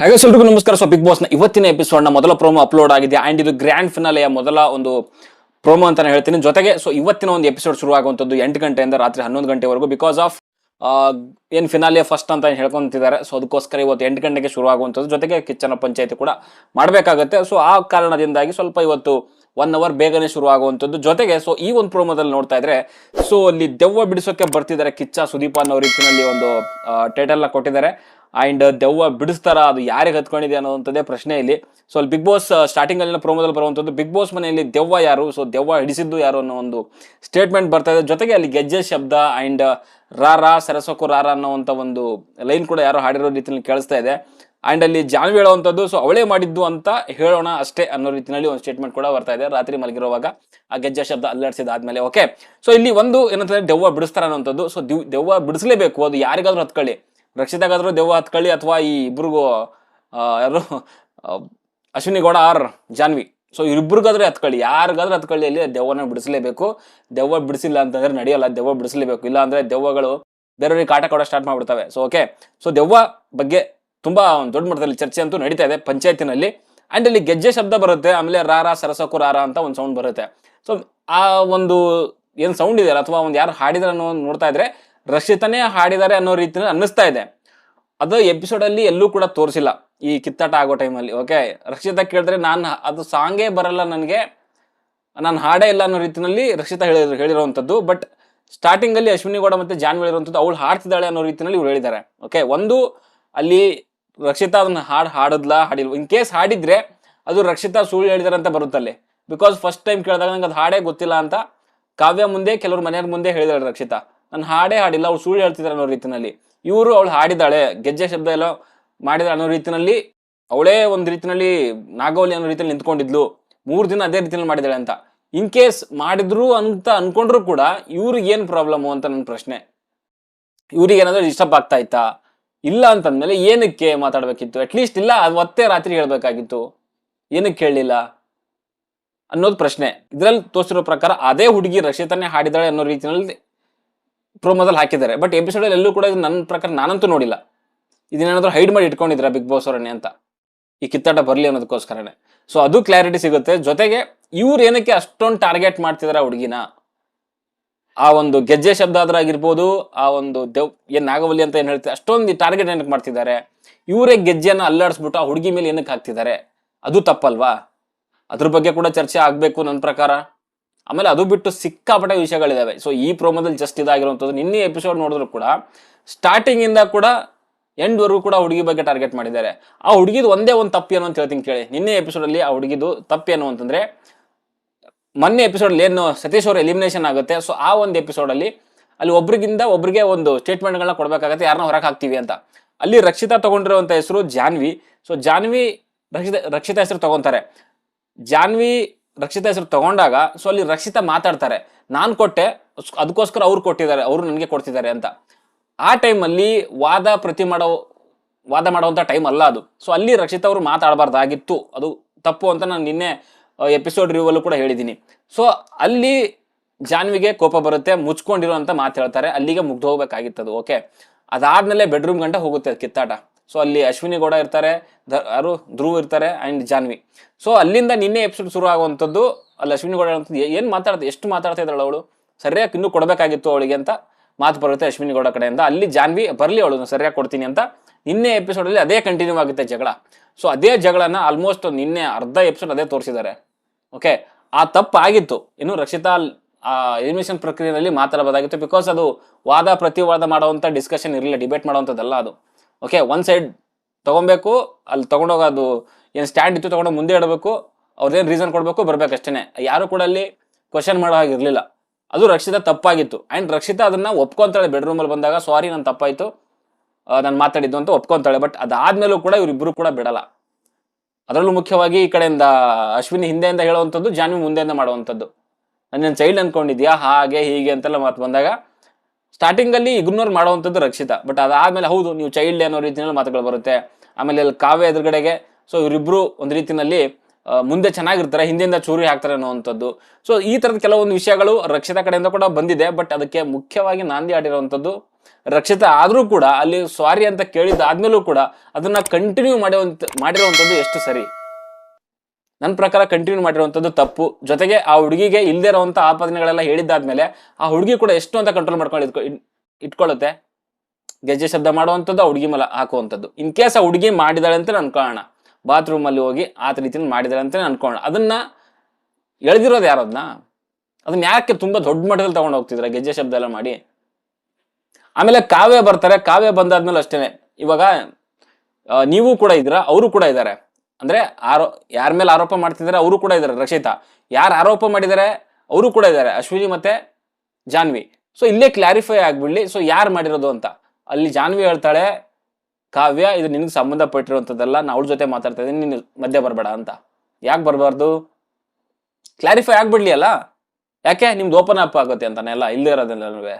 ಹಾಗೆ ಎಲ್ರಿಗೂ ನಮಸ್ಕಾರ. ಸೊ ಬಿಗ್ ಬಾಸ್ನ ಇವತ್ತಿನ ಎಪಿಸೋಡ್ನ ಮೊದಲ ಪ್ರೋಮೋ ಅಪ್ಲೋಡ್ ಆಗಿದೆ ಅಂಡ್ ಇದು ಗ್ರ್ಯಾಂಡ್ ಫಿನಾಲೆಯ ಮೊದಲ ಒಂದು ಪ್ರೋಮೋ ಅಂತ ಹೇಳ್ತೀನಿ. ಜೊತೆಗೆ, ಸೊ, ಇವತ್ತಿನ ಒಂದು ಎಪಿಸೋಡ್ ಶುರು ಆಗುವಂಥದ್ದು ಎಂಟು ಗಂಟೆಯಿಂದ ರಾತ್ರಿ ಹನ್ನೊಂದು ಗಂಟೆವರೆಗೂ ಬಿಕಾಸ್ ಆಫ್ ಏನು ಫಿನಾಲೆ ಫಸ್ಟ್ ಅಂತ ಹೇಳ್ಕೊಂತಿದ್ದಾರೆ. ಸೊ, ಅದಕ್ಕೋಸ್ಕರ ಇವತ್ತು ಎಂಟು ಗಂಟೆಗೆ ಶುರು ಆಗುವಂಥದ್ದು ಜೊತೆಗೆ ಕಿಚ್ಚನ ಪಂಚಾಯತಿ ಕೂಡ ಮಾಡಬೇಕಾಗುತ್ತೆ. ಸೊ, ಆ ಕಾರಣದಿಂದಾಗಿ ಸ್ವಲ್ಪ ಇವತ್ತು ಒನ್ ಅವರ್ ಬೇಗನೆ ಶುರು ಆಗುವಂಥದ್ದು ಜೊತೆಗೆ, ಸೊ, ಈ ಒಂದು ಪ್ರೋಮೋದಲ್ಲಿ ನೋಡ್ತಾ ಇದ್ರೆ, ಸೊ, ಅಲ್ಲಿ ದೆವ್ವ ಬಿಡಿಸೋಕೆ ಬರ್ತಿದ್ದಾರೆ ಕಿಚ್ಚ ಸುದೀಪ್ ಅನ್ನೋ ರೀತಿಯಲ್ಲಿ ಒಂದು ಟೈಟಲ್ನ ಕೊಟ್ಟಿದ್ದಾರೆ. ಅಂಡ್ ದೆವ್ವ ಬಿಡಿಸ್ತಾರ, ಅದು ಯಾರಿಗೆ ಹತ್ಕೊಂಡಿದೆ ಅನ್ನೋವಂಥದ್ದೇ ಪ್ರಶ್ನೆ ಇಲ್ಲಿ. ಸೊ ಅಲ್ಲಿ ಬಿಗ್ ಬಾಸ್ ಸ್ಟಾರ್ಟಿಂಗ್ ಅಲ್ಲಿನ ಪ್ರೋಮೋದಲ್ಲಿ ಬರುವಂಥದ್ದು ಬಿಗ್ ಬಾಸ್ ಮನೆಯಲ್ಲಿ ದೆವ್ವ ಯಾರು? ಸೊ ದೆವ್ವ ಹಿಡಿಸಿದ್ದು ಯಾರು ಅನ್ನೋ ಒಂದು ಸ್ಟೇಟ್ಮೆಂಟ್ ಬರ್ತಾ ಇದೆ. ಜೊತೆಗೆ ಅಲ್ಲಿ ಗೆಜ್ಜೆ ಶಬ್ದ ಆ್ಯಂಡ್ ರಾರಾ ಸರಸ್ವಕು ರಾರ ಅನ್ನೋವಂಥ ಒಂದು ಲೈನ್ ಕೂಡ ಯಾರು ಹಾಡಿರೋ ರೀತಿಯಲ್ಲಿ ಕೇಳಿಸ್ತಾ ಇದೆ. ಆ್ಯಂಡ್ ಅಲ್ಲಿ ಜಾನ್ವಿ ಹೇಳುವಂಥದ್ದು ಸೊ ಅವಳೇ ಮಾಡಿದ್ದು ಅಂತ ಹೇಳೋಣ ಅಷ್ಟೇ ಅನ್ನೋ ರೀತಿಯಲ್ಲಿ ಒಂದು ಸ್ಟೇಟ್ಮೆಂಟ್ ಕೂಡ ಬರ್ತಾ ಇದೆ ರಾತ್ರಿ ಮಲಗಿರುವಾಗ. ಆ ಗೆಜ್ಜೆ ಶಬ್ದ ಅಲ್ಲಾಡಿಸಿದ ಆದ್ಮೇಲೆ ಓಕೆ ಸೊ ಇಲ್ಲಿ ಒಂದು ಏನಂತಂದ್ರೆ ದೆವ್ವ ಬಿಡಿಸ್ತಾರ ಅನ್ನೋಂಥದ್ದು ಸೊ ದೆವ್ವ ಬಿಡಿಸಲೇಬೇಕು. ಅದು ಯಾರಿಗಾದ್ರೂ ಹತ್ಕೊಳ್ಳಿ. ರಕ್ಷಿತಾಗಾದ್ರೂ ದೆವ್ವ ಹತ್ಕಳ್ಳಿ ಅಥವಾ ಈ ಇಬ್ರಿಗೂ ಯಾರು ಅಶ್ವಿನಿ ಗೌಡ ಆರ್ ಜಾನ್ವಿ. ಸೊ ಇಬ್ಬರಿಗಾದ್ರೆ ಹತ್ಕಳ್ಳಿ ಯಾರಿಗಾದ್ರೂ ಹತ್ಕೊಳ್ಳಿ ಅಲ್ಲಿ ದೆವ್ವನ ಬಿಡಿಸಲೇಬೇಕು. ದೆವ್ವ ಬಿಡಿಸಿಲ್ಲ ಅಂತಂದ್ರೆ ನಡೆಯಲ್ಲ. ದೆವ್ವ ಬಿಡಿಸಲೇಬೇಕು. ಇಲ್ಲ ಅಂದ್ರೆ ದೆವ್ವಗಳು ಬೇರೆಯವ್ರಿಗೆ ಕಾಟ ಕೊಡೋ ಸ್ಟಾರ್ಟ್ ಮಾಡ್ಬಿಡ್ತವೆ. ಸೊ ಓಕೆ ಸೊ ದೆವ್ವ ಬಗ್ಗೆ ತುಂಬಾ ಒಂದು ದೊಡ್ಡ ಮಟ್ಟದಲ್ಲಿ ಚರ್ಚೆ ಅಂತೂ ನಡೀತಾ ಇದೆ ಪಂಚಾಯತಿನಲ್ಲಿ. ಆ್ಯಂಡ್ ಅಲ್ಲಿ ಗೆಜ್ಜೆ ಶಬ್ದ ಬರುತ್ತೆ. ಆಮೇಲೆ ರಾರ ಸರಸಕು ರಾರ ಅಂತ ಒಂದು ಸೌಂಡ್ ಬರುತ್ತೆ. ಸೊ ಆ ಒಂದು ಏನು ಸೌಂಡ್ ಇದೆಯಲ್ಲ ಅಥವಾ ಒಂದು ಯಾರು ಹಾಡಿದ್ರೆ ಅನ್ನೋ ನೋಡ್ತಾ ಇದ್ರೆ ರಕ್ಷಿತನೇ ಹಾಡಿದ್ದಾರೆ ಅನ್ನೋ ರೀತಿ ಅನ್ನಿಸ್ತಾ ಇದೆ. ಅದು ಎಪಿಸೋಡ್ ಅಲ್ಲಿ ಎಲ್ಲೂ ಕೂಡ ತೋರಿಸಿಲ್ಲ ಈ ಕಿತ್ತಾಟ ಆಗೋ ಟೈಮಲ್ಲಿ ಓಕೆ ರಕ್ಷಿತಾ ಕೇಳಿದ್ರೆ ನಾನು ಅದು ಸಾಂಗೇ ಬರಲ್ಲ ನನಗೆ, ನಾನು ಹಾಡೇ ಇಲ್ಲ ಅನ್ನೋ ರೀತಿಯಲ್ಲಿ ರಕ್ಷಿತಾ ಹೇಳಿದ್ರು ಹೇಳಿರುವಂಥದ್ದು. ಬಟ್ ಸ್ಟಾರ್ಟಿಂಗ್ ಅಲ್ಲಿ ಅಶ್ವಿನಿ ಗೌಡ ಮತ್ತೆ ಜಾನ್ ಹೇಳಿರುವಂಥದ್ದು, ಅವಳು ಹಾಡ್ತಿದ್ದಾಳೆ ಅನ್ನೋ ರೀತಿಯಲ್ಲಿ ಇವ್ರು ಹೇಳಿದ್ದಾರೆ ಓಕೆ ಒಂದು, ಅಲ್ಲಿ ರಕ್ಷಿತಾ ಅದನ್ನ ಹಾಡು ಹಾಡದ್ಲಾ ಹಾಡಿಲ್ಲ ಇನ್ ಕೇಸ್ ಹಾಡಿದ್ರೆ ಅದು ರಕ್ಷಿತಾ ಸುಳ್ಳು ಹೇಳಿದಾರೆ ಅಂತ ಬರುತ್ತಲ್ಲಿ ಬಿಕಾಸ್ ಫಸ್ಟ್ ಟೈಮ್ ಕೇಳಿದಾಗ ನಂಗೆ ಅದು ಹಾಡೇ ಗೊತ್ತಿಲ್ಲ ಅಂತ ಕಾವ್ಯ ಮುಂದೆ, ಕೆಲವರು ಮನೆಯವ್ರ ಮುಂದೆ ಹೇಳಿದಾಳೆ ರಕ್ಷಿತಾ. ನಾನು ಹಾಡೇ ಹಾಡಿಲ್ಲ, ಅವ್ಳು ಸುಳ್ಳು ಹೇಳ್ತಿದ್ದಾರೆ ಅನ್ನೋ ರೀತಿನಲ್ಲಿ. ಇವರು ಅವಳು ಹಾಡಿದಾಳೆ ಗೆಜ್ಜೆ ಶಬ್ದ ಎಲ್ಲ ಮಾಡಿದ ಅನ್ನೋ ರೀತಿನಲ್ಲಿ, ಅವಳೇ ಒಂದು ರೀತಿನಲ್ಲಿ ನಾಗವಲ್ಲಿ ಅನ್ನೋ ರೀತಿಯಲ್ಲಿ ನಿಂತ್ಕೊಂಡಿದ್ಲು, ಮೂರು ದಿನ ಅದೇ ರೀತಿಯಲ್ಲಿ ಮಾಡಿದಾಳೆ ಅಂತ. ಇನ್ ಕೇಸ್ ಮಾಡಿದ್ರು ಅಂತ ಅನ್ಕೊಂಡ್ರು ಕೂಡ ಇವ್ರಿಗೆ ಏನು ಪ್ರಾಬ್ಲಮು ಅಂತ ನನ್ನ ಪ್ರಶ್ನೆ. ಇವ್ರಿಗೆ ಏನಾದರೂ ಡಿಸ್ಟರ್ಬ್ ಆಗ್ತಾ ಇತ್ತಾ? ಇಲ್ಲ ಅಂತಂದ್ಮೇಲೆ ಏನಕ್ಕೆ ಮಾತಾಡಬೇಕಿತ್ತು? ಅಟ್ಲೀಸ್ಟ್ ಇಲ್ಲ, ಅದು ಒತ್ತೆ ರಾತ್ರಿ ಹೇಳ್ಬೇಕಾಗಿತ್ತು. ಏನಕ್ಕೆ ಕೇಳಲಿಲ್ಲ? ಅನ್ನೋದು ಪ್ರಶ್ನೆ. ಇದ್ರಲ್ಲಿ ತೋರಿಸಿರೋ ಪ್ರಕಾರ ಅದೇ ಹುಡುಗಿ ರಕ್ಷಿತನೇ ಹಾಡಿದಾಳೆ ಅನ್ನೋ ರೀತಿಯಲ್ಲಿ ಪ್ರೋಮೋದಲ್ಲಿ ಹಾಕಿದ್ದಾರೆ. ಬಟ್ ಎಪಿಸೋಡಲ್ಲಿ ಎಲ್ಲೂ ಕೂಡ ಇದು ನನ್ನ ಪ್ರಕಾರ ನಾನಂತೂ ನೋಡಿಲ್ಲ. ಇದನ್ನೇನಾದರೂ ಹೈಡ್ ಮಾಡಿ ಇಟ್ಕೊಂಡಿದ್ರ ಬಿಗ್ ಬಾಸ್ ಅವರನ್ನೇ ಅಂತ? ಈ ಕಿತ್ತಾಟ ಬರಲಿ ಅನ್ನೋದಕ್ಕೋಸ್ಕರನೇ. ಸೊ ಅದು ಕ್ಲಾರಿಟಿ ಸಿಗುತ್ತೆ. ಜೊತೆಗೆ ಇವ್ರು ಏನಕ್ಕೆ ಅಷ್ಟೊಂದು ಟಾರ್ಗೆಟ್ ಮಾಡ್ತಿದಾರೆ ಹುಡುಗಿನ? ಆ ಒಂದು ಗೆಜ್ಜೆ ಶಬ್ದ ಆದ್ರೆ ಆ ಒಂದು ದೇವ್, ಏನ್ ನಾಗವಲ್ಲಿ ಅಂತ ಏನು ಹೇಳ್ತಾರೆ ಅಷ್ಟೊಂದು ಟಾರ್ಗೆಟ್ ಏನಕ್ಕೆ ಮಾಡ್ತಿದ್ದಾರೆ? ಇವರೇ ಗೆಜ್ಜೆಯನ್ನು ಅಲ್ಲಾಡಿಸ್ಬಿಟ್ಟು ಆ ಹುಡುಗಿ ಮೇಲೆ ಏನಕ್ಕೆ ಹಾಕ್ತಿದ್ದಾರೆ? ಅದು ತಪ್ಪಲ್ವಾ? ಅದ್ರ ಬಗ್ಗೆ ಕೂಡ ಚರ್ಚೆ ಆಗಬೇಕು ನನ್ನ ಪ್ರಕಾರ. ಆಮೇಲೆ ಅದು ಬಿಟ್ಟು ಸಿಕ್ಕಾಪಟ್ಟೆ ವಿಷಯಗಳಿದ್ದಾವೆ ಸೊ ಈ ಪ್ರೋಮೋದಲ್ಲಿ ಜಸ್ಟ್ ಇದಾಗಿರುವಂಥದ್ದು. ನಿನ್ನೆ ಎಪಿಸೋಡ್ ನೋಡಿದ್ರು ಕೂಡ ಸ್ಟಾರ್ಟಿಂಗ್ ಇಂದ ಕೂಡ ಎಂಡ್ವರೆಗೂ ಕೂಡ ಹುಡುಗಿ ಬಗ್ಗೆ ಟಾರ್ಗೆಟ್ ಮಾಡಿದ್ದಾರೆ. ಆ ಹುಡುಗಿದು ಒಂದೇ ಒಂದು ತಪ್ಪೇನು ಅಂತ ಹೇಳ್ತೀನಿ ಕೇಳಿ. ನಿನ್ನೆ ಎಪಿಸೋಡಲ್ಲಿ ಆ ಹುಡುಗಿದು ಏನು ಅಂತಂದ್ರೆ ಮೊನ್ನೆ ಎಪಿಸೋಡ್ ಏನು ಸತೀಶ್ ಅವರು ಎಲಿಮಿನೇಷನ್ ಆಗುತ್ತೆ. ಸೊ ಆ ಒಂದು ಎಪಿಸೋಡ್ ಅಲ್ಲಿ ಒಬ್ರಿಗಿಂದ ಒಬ್ರಿಗೆ ಒಂದು ಸ್ಟೇಟ್ಮೆಂಟ್ಗಳನ್ನ ಕೊಡಬೇಕಾಗತ್ತೆ. ಯಾರನ್ನ ಹೊರಗೆ ಹಾಕ್ತೀವಿ ಅಂತ. ಅಲ್ಲಿ ರಕ್ಷಿತಾ ತಗೊಂಡಿರುವಂತ ಹೆಸರು ಜಾನ್ವಿ. ಸೊ ಜಾನ್ವಿ ರಕ್ಷಿತ, ರಕ್ಷಿತಾ ಹೆಸರು ತಗೊಂತಾರೆ. ಜಾನ್ವಿ ರಕ್ಷಿತಾ ಹೆಸರು ತಗೊಂಡಾಗ ಸೊ ಅಲ್ಲಿ ರಕ್ಷಿತಾ ಮಾತಾಡ್ತಾರೆ. ನಾನು ಕೊಟ್ಟೆ ಅದಕ್ಕೋಸ್ಕರ ಅವ್ರು ಕೊಟ್ಟಿದ್ದಾರೆ, ಅವರು ನನಗೆ ಕೊಡ್ತಿದ್ದಾರೆ ಅಂತ. ಆ ಟೈಮಲ್ಲಿ ವಾದ ಪ್ರತಿ ಮಾಡೋ, ವಾದ ಮಾಡುವಂಥ ಟೈಮ್ ಅಲ್ಲ ಅದು. ಸೊ ಅಲ್ಲಿ ರಕ್ಷಿತಾ ಅವರು ಮಾತಾಡಬಾರ್ದಾಗಿತ್ತು. ಅದು ತಪ್ಪು ಅಂತ ನಾನು ನಿನ್ನೆ ಎಪಿಸೋಡ್ ರಿವ್ಯೂವಲ್ಲೂ ಕೂಡ ಹೇಳಿದ್ದೀನಿ. ಸೊ ಅಲ್ಲಿ ಜಾನ್ವಿಗೆ ಕೋಪ ಬರುತ್ತೆ, ಮುಚ್ಕೊಂಡಿರೋ ಅಂತ ಮಾತು ಹೇಳ್ತಾರೆ. ಅಲ್ಲಿಗೆ ಮುಗ್ದು ಅದು ಓಕೆ ಅದಾದಮೇಲೆ ಬೆಡ್ರೂಮ್ ಗಂಟ ಹೋಗುತ್ತೆ ಕಿತ್ತಾಟ. ಸೊ ಅಲ್ಲಿ ಅಶ್ವಿನಿ ಗೌಡ ಇರ್ತಾರೆ ಯಾರು? ಧ್ರುವ್ ಇರ್ತಾರೆ ಅಂಡ್ ಜಾನ್ವಿ. ಸೊ ಅಲ್ಲಿಂದ ನಿನ್ನೆ ಎಪಿಸೋಡ್ ಶುರು ಆಗುವಂಥದ್ದು, ಅಲ್ಲಿ ಅಶ್ವಿನಿ ಗೌಡ ಏನು ಮಾತಾಡ್ತಾ, ಎಷ್ಟು ಮಾತಾಡ್ತಾ ಇದ್ದಾಳೆ ಅವಳು? ಸರಿಯಾಗಿ ಇನ್ನೂ ಕೊಡಬೇಕಾಗಿತ್ತು ಅವಳಿಗೆ ಅಂತ ಮಾತು ಬರುತ್ತೆ ಅಶ್ವಿನಿ ಗೌಡ ಕಡೆಯಿಂದ. ಅಲ್ಲಿ ಜಾನ್ವಿ, ಬರಲಿ ಅವಳು ಸರಿಯಾಗಿ ಕೊಡ್ತೀನಿ ಅಂತ ನಿನ್ನೆ ಎಪಿಸೋಡಲ್ಲಿ ಅದೇ ಕಂಟಿನ್ಯೂ ಆಗುತ್ತೆ ಜಗಳ. ಸೊ ಅದೇ ಜಗಳನ ಆಲ್ಮೋಸ್ಟ್ ನಿನ್ನೆ ಅರ್ಧ ಎಪಿಸೋಡ್ ಅದೇ ತೋರಿಸಿದ್ದಾರೆ. ಓಕೆ ಆ ತಪ್ಪು ಆಗಿತ್ತು ಇನ್ನು ರಕ್ಷಿತಾ ಎಲಿಮಿನೇಷನ್ ಪ್ರಕ್ರಿಯೆಯಲ್ಲಿ ಮಾತಾಡಬಹುದಾಗಿತ್ತು ಬಿಕಾಸ್ ಅದು ವಾದ, ಪ್ರತಿವಾದ ಮಾಡುವಂಥ ಡಿಸ್ಕಷನ್ ಇರಲಿಲ್ಲ ಡಿಬೇಟ್ ಮಾಡುವಂಥದ್ದಲ್ಲ ಅದು. ಓಕೆ ಒನ್ ಸೈಡ್ ತೊಗೊಬೇಕು, ಅಲ್ಲಿ ತಗೊಂಡೋಗೋದು ಏನು ಸ್ಟ್ಯಾಂಡ್ ಇತ್ತು ತೊಗೊಂಡೋಗಿ ಮುಂದೆ ಇಡಬೇಕು ಅವ್ರದ್ದೇನು ರೀಸನ್ ಕೊಡಬೇಕು ಬರಬೇಕು ಅಷ್ಟೇ ಯಾರು ಕೂಡ ಅಲ್ಲಿ ಕ್ವಶನ್ ಮಾಡೋ ಹಾಗಿರಲಿಲ್ಲ ಅದು ರಕ್ಷಿತಾ ತಪ್ಪಾಗಿತ್ತು. ಆ್ಯಂಡ್ ರಕ್ಷಿತಾ ಅದನ್ನು ಒಪ್ಕೊಂತಾಳೆ ಬೆಡ್ರೂಮಲ್ಲಿ ಬಂದಾಗ ಸಾರಿ ನಾನು ತಪ್ಪಾಯಿತು. ನಾನು ಮಾತಾಡಿದ್ದು ಅಂತ ಒಪ್ಕೊಂತಾಳೆ. ಬಟ್ ಅದಾದಮೇಲೂ ಕೂಡ ಇವರಿಬ್ಬರು ಕೂಡ ಬಿಡಲ್ಲ. ಅದರಲ್ಲೂ ಮುಖ್ಯವಾಗಿ ಈ ಕಡೆಯಿಂದ ಅಶ್ವಿನಿ ಹಿಂದೆಯಿಂದ ಹೇಳುವಂಥದ್ದು, ಜಾನ್ವಿ ಮುಂದೆಯಿಂದ ಮಾಡುವಂಥದ್ದು. ನನ್ನ ಚೈಲ್ಡ್ ಅಂದ್ಕೊಂಡಿದ್ಯಾ ಹಾಗೆ ಹೀಗೆ ಅಂತೆಲ್ಲ ಮಾತು ಬಂದಾಗ ಸ್ಟಾರ್ಟಿಂಗ್ ಅಲ್ಲಿ ಇಗ್ನೋರ್ ಮಾಡುವಂಥದ್ದು ರಕ್ಷಿತ. ಬಟ್ ಅದಾದ್ಮೇಲೆ ಹೌದು ನೀವು ಚೈಲ್ಡ್ ಅನ್ನೋ ರೀತಿಯಲ್ಲಿ ಮಾತುಗಳು ಬರುತ್ತೆ. ಆಮೇಲೆ ಅಲ್ಲಿ ಕಾವ್ಯ ಎದುರುಗಡೆಗೆ ಸೊ ಇವರಿಬ್ರು ಒಂದು ರೀತಿನಲ್ಲಿ ಆ, ಮುಂದೆ ಚೆನ್ನಾಗಿರ್ತಾರೆ ಹಿಂದಿಂದ ಚೂರಿ ಹಾಕ್ತಾರೆ ಅನ್ನೋವಂಥದ್ದು. ಸೊ ಈ ತರದ ಕೆಲವೊಂದು ವಿಷಯಗಳು ರಕ್ಷಿತ ಕಡೆಯಿಂದ ಕೂಡ ಬಂದಿದೆ ಬಟ್ ಅದಕ್ಕೆ ಮುಖ್ಯವಾಗಿ ನಾಂದಿ ಆಡಿರುವಂಥದ್ದು ರಕ್ಷಿತ. ಆದರೂ ಕೂಡ ಅಲ್ಲಿ ಸಾರಿ ಅಂತ ಕೇಳಿದ್ದಾದ್ಮೇಲೂ ಕೂಡ ಅದನ್ನ ಕಂಟಿನ್ಯೂ ಮಾಡಿರುವಂಥ ಮಾಡಿರುವಂಥದ್ದು ಎಷ್ಟು ಸರಿ? ನನ್ನ ಪ್ರಕಾರ ಕಂಟಿನ್ಯೂ ಮಾಡಿರುವಂಥದ್ದು ತಪ್ಪು. ಜೊತೆಗೆ ಆ ಹುಡುಗಿಗೆ ಇಲ್ಲದೇ ಇರುವಂಥ ಆಪಾದನೆಗಳೆಲ್ಲ ಹೇಳಿದ್ದಾದ್ಮೇಲೆ ಆ ಹುಡುಗಿ ಕೂಡ ಎಷ್ಟು ಅಂತ ಕಂಟ್ರೋಲ್ ಮಾಡ್ಕೊಂಡು ಇಟ್ಕೊ- ಇಟ್- ಇಟ್ಕೊಳ್ಳುತ್ತೆ. ಗೆಜ್ಜೆ ಶಬ್ದ ಮಾಡುವಂಥದ್ದು ಆ ಹುಡುಗಿ ಮೇಲೆ ಹಾಕುವಂಥದ್ದು. ಇನ್ ಕೇಸ್ ಆ ಹುಡುಗಿ ಮಾಡಿದಾಳೆ ಅಂತ ಅನ್ಕೊಳ್ಳೋಣ. ಬಾತ್ರೂಮಲ್ಲಿ ಹೋಗಿ ಆ ರೀತಿಯಿಂದ ಮಾಡಿದಾಳೆ ಅಂತ ಅನ್ಕೊಳ್ಳೋಣ. ಅದನ್ನ ಎಳೆದಿರೋದು ಯಾರು ಅದನ್ನ ಯಾಕೆ ತುಂಬಾ ದೊಡ್ಡ ಮಟ್ಟದಲ್ಲಿ ತಗೊಂಡು ಹೋಗ್ತಿದ್ರೆ ಗೆಜ್ಜೆ ಶಬ್ದ ಎಲ್ಲ ಮಾಡಿ? ಆಮೇಲೆ ಕಾವ್ಯ ಬರ್ತಾರೆ. ಕಾವ್ಯ ಬಂದಾದ್ಮೇಲೆ ಅಷ್ಟೇನೆ. ಇವಾಗ ನೀವು ಕೂಡ ಇದ್ದೀರಾ? ಅವರು ಕೂಡ ಇದ್ದಾರೆ. ಅಂದ್ರೆ ಆರೋ, ಯಾರ ಮೇಲೆ ಆರೋಪ ಮಾಡ್ತಿದ್ದಾರೆ ಅವರು ಕೂಡ ಇದ್ದಾರೆ ರಕ್ಷಿತಾ. ಯಾರು ಆರೋಪ ಮಾಡಿದ್ದಾರೆ ಅವರು ಕೂಡ ಇದ್ದಾರೆ ಅಶ್ವಿನಿ ಮತ್ತೆ ಜಾನ್ವಿ. ಸೊ ಇಲ್ಲೇ ಕ್ಲಾರಿಫೈ ಆಗ್ಬಿಡ್ಲಿ ಸೊ ಯಾರು ಮಾಡಿರೋದು ಅಂತ. ಅಲ್ಲಿ ಜಾನ್ವಿ ಹೇಳ್ತಾಳೆ, ಕಾವ್ಯ, ಇದು ನಿನಗೆ ಸಂಬಂಧಪಟ್ಟಿರುವಂಥದ್ದಲ್ಲ ನಾ ಅವಳ ಜೊತೆ ಮಾತಾಡ್ತಾ ಇದ್ದೀನಿ, ನೀನು ಮಧ್ಯೆ ಬರಬೇಡ ಅಂತ. ಯಾಕೆ ಬರಬಾರ್ದು? ಕ್ಲಾರಿಫೈ ಆಗ್ಬಿಡ್ಲಿ ಅಲ್ಲ? ಯಾಕೆ? ನಿಮ್ದು ಓಪನ್ ಅಪ್ ಆಗುತ್ತೆ ಅಂತಾನೆ ಇಲ್ಲೇ ಇರೋದಿಲ್ಲ ನೀವೇ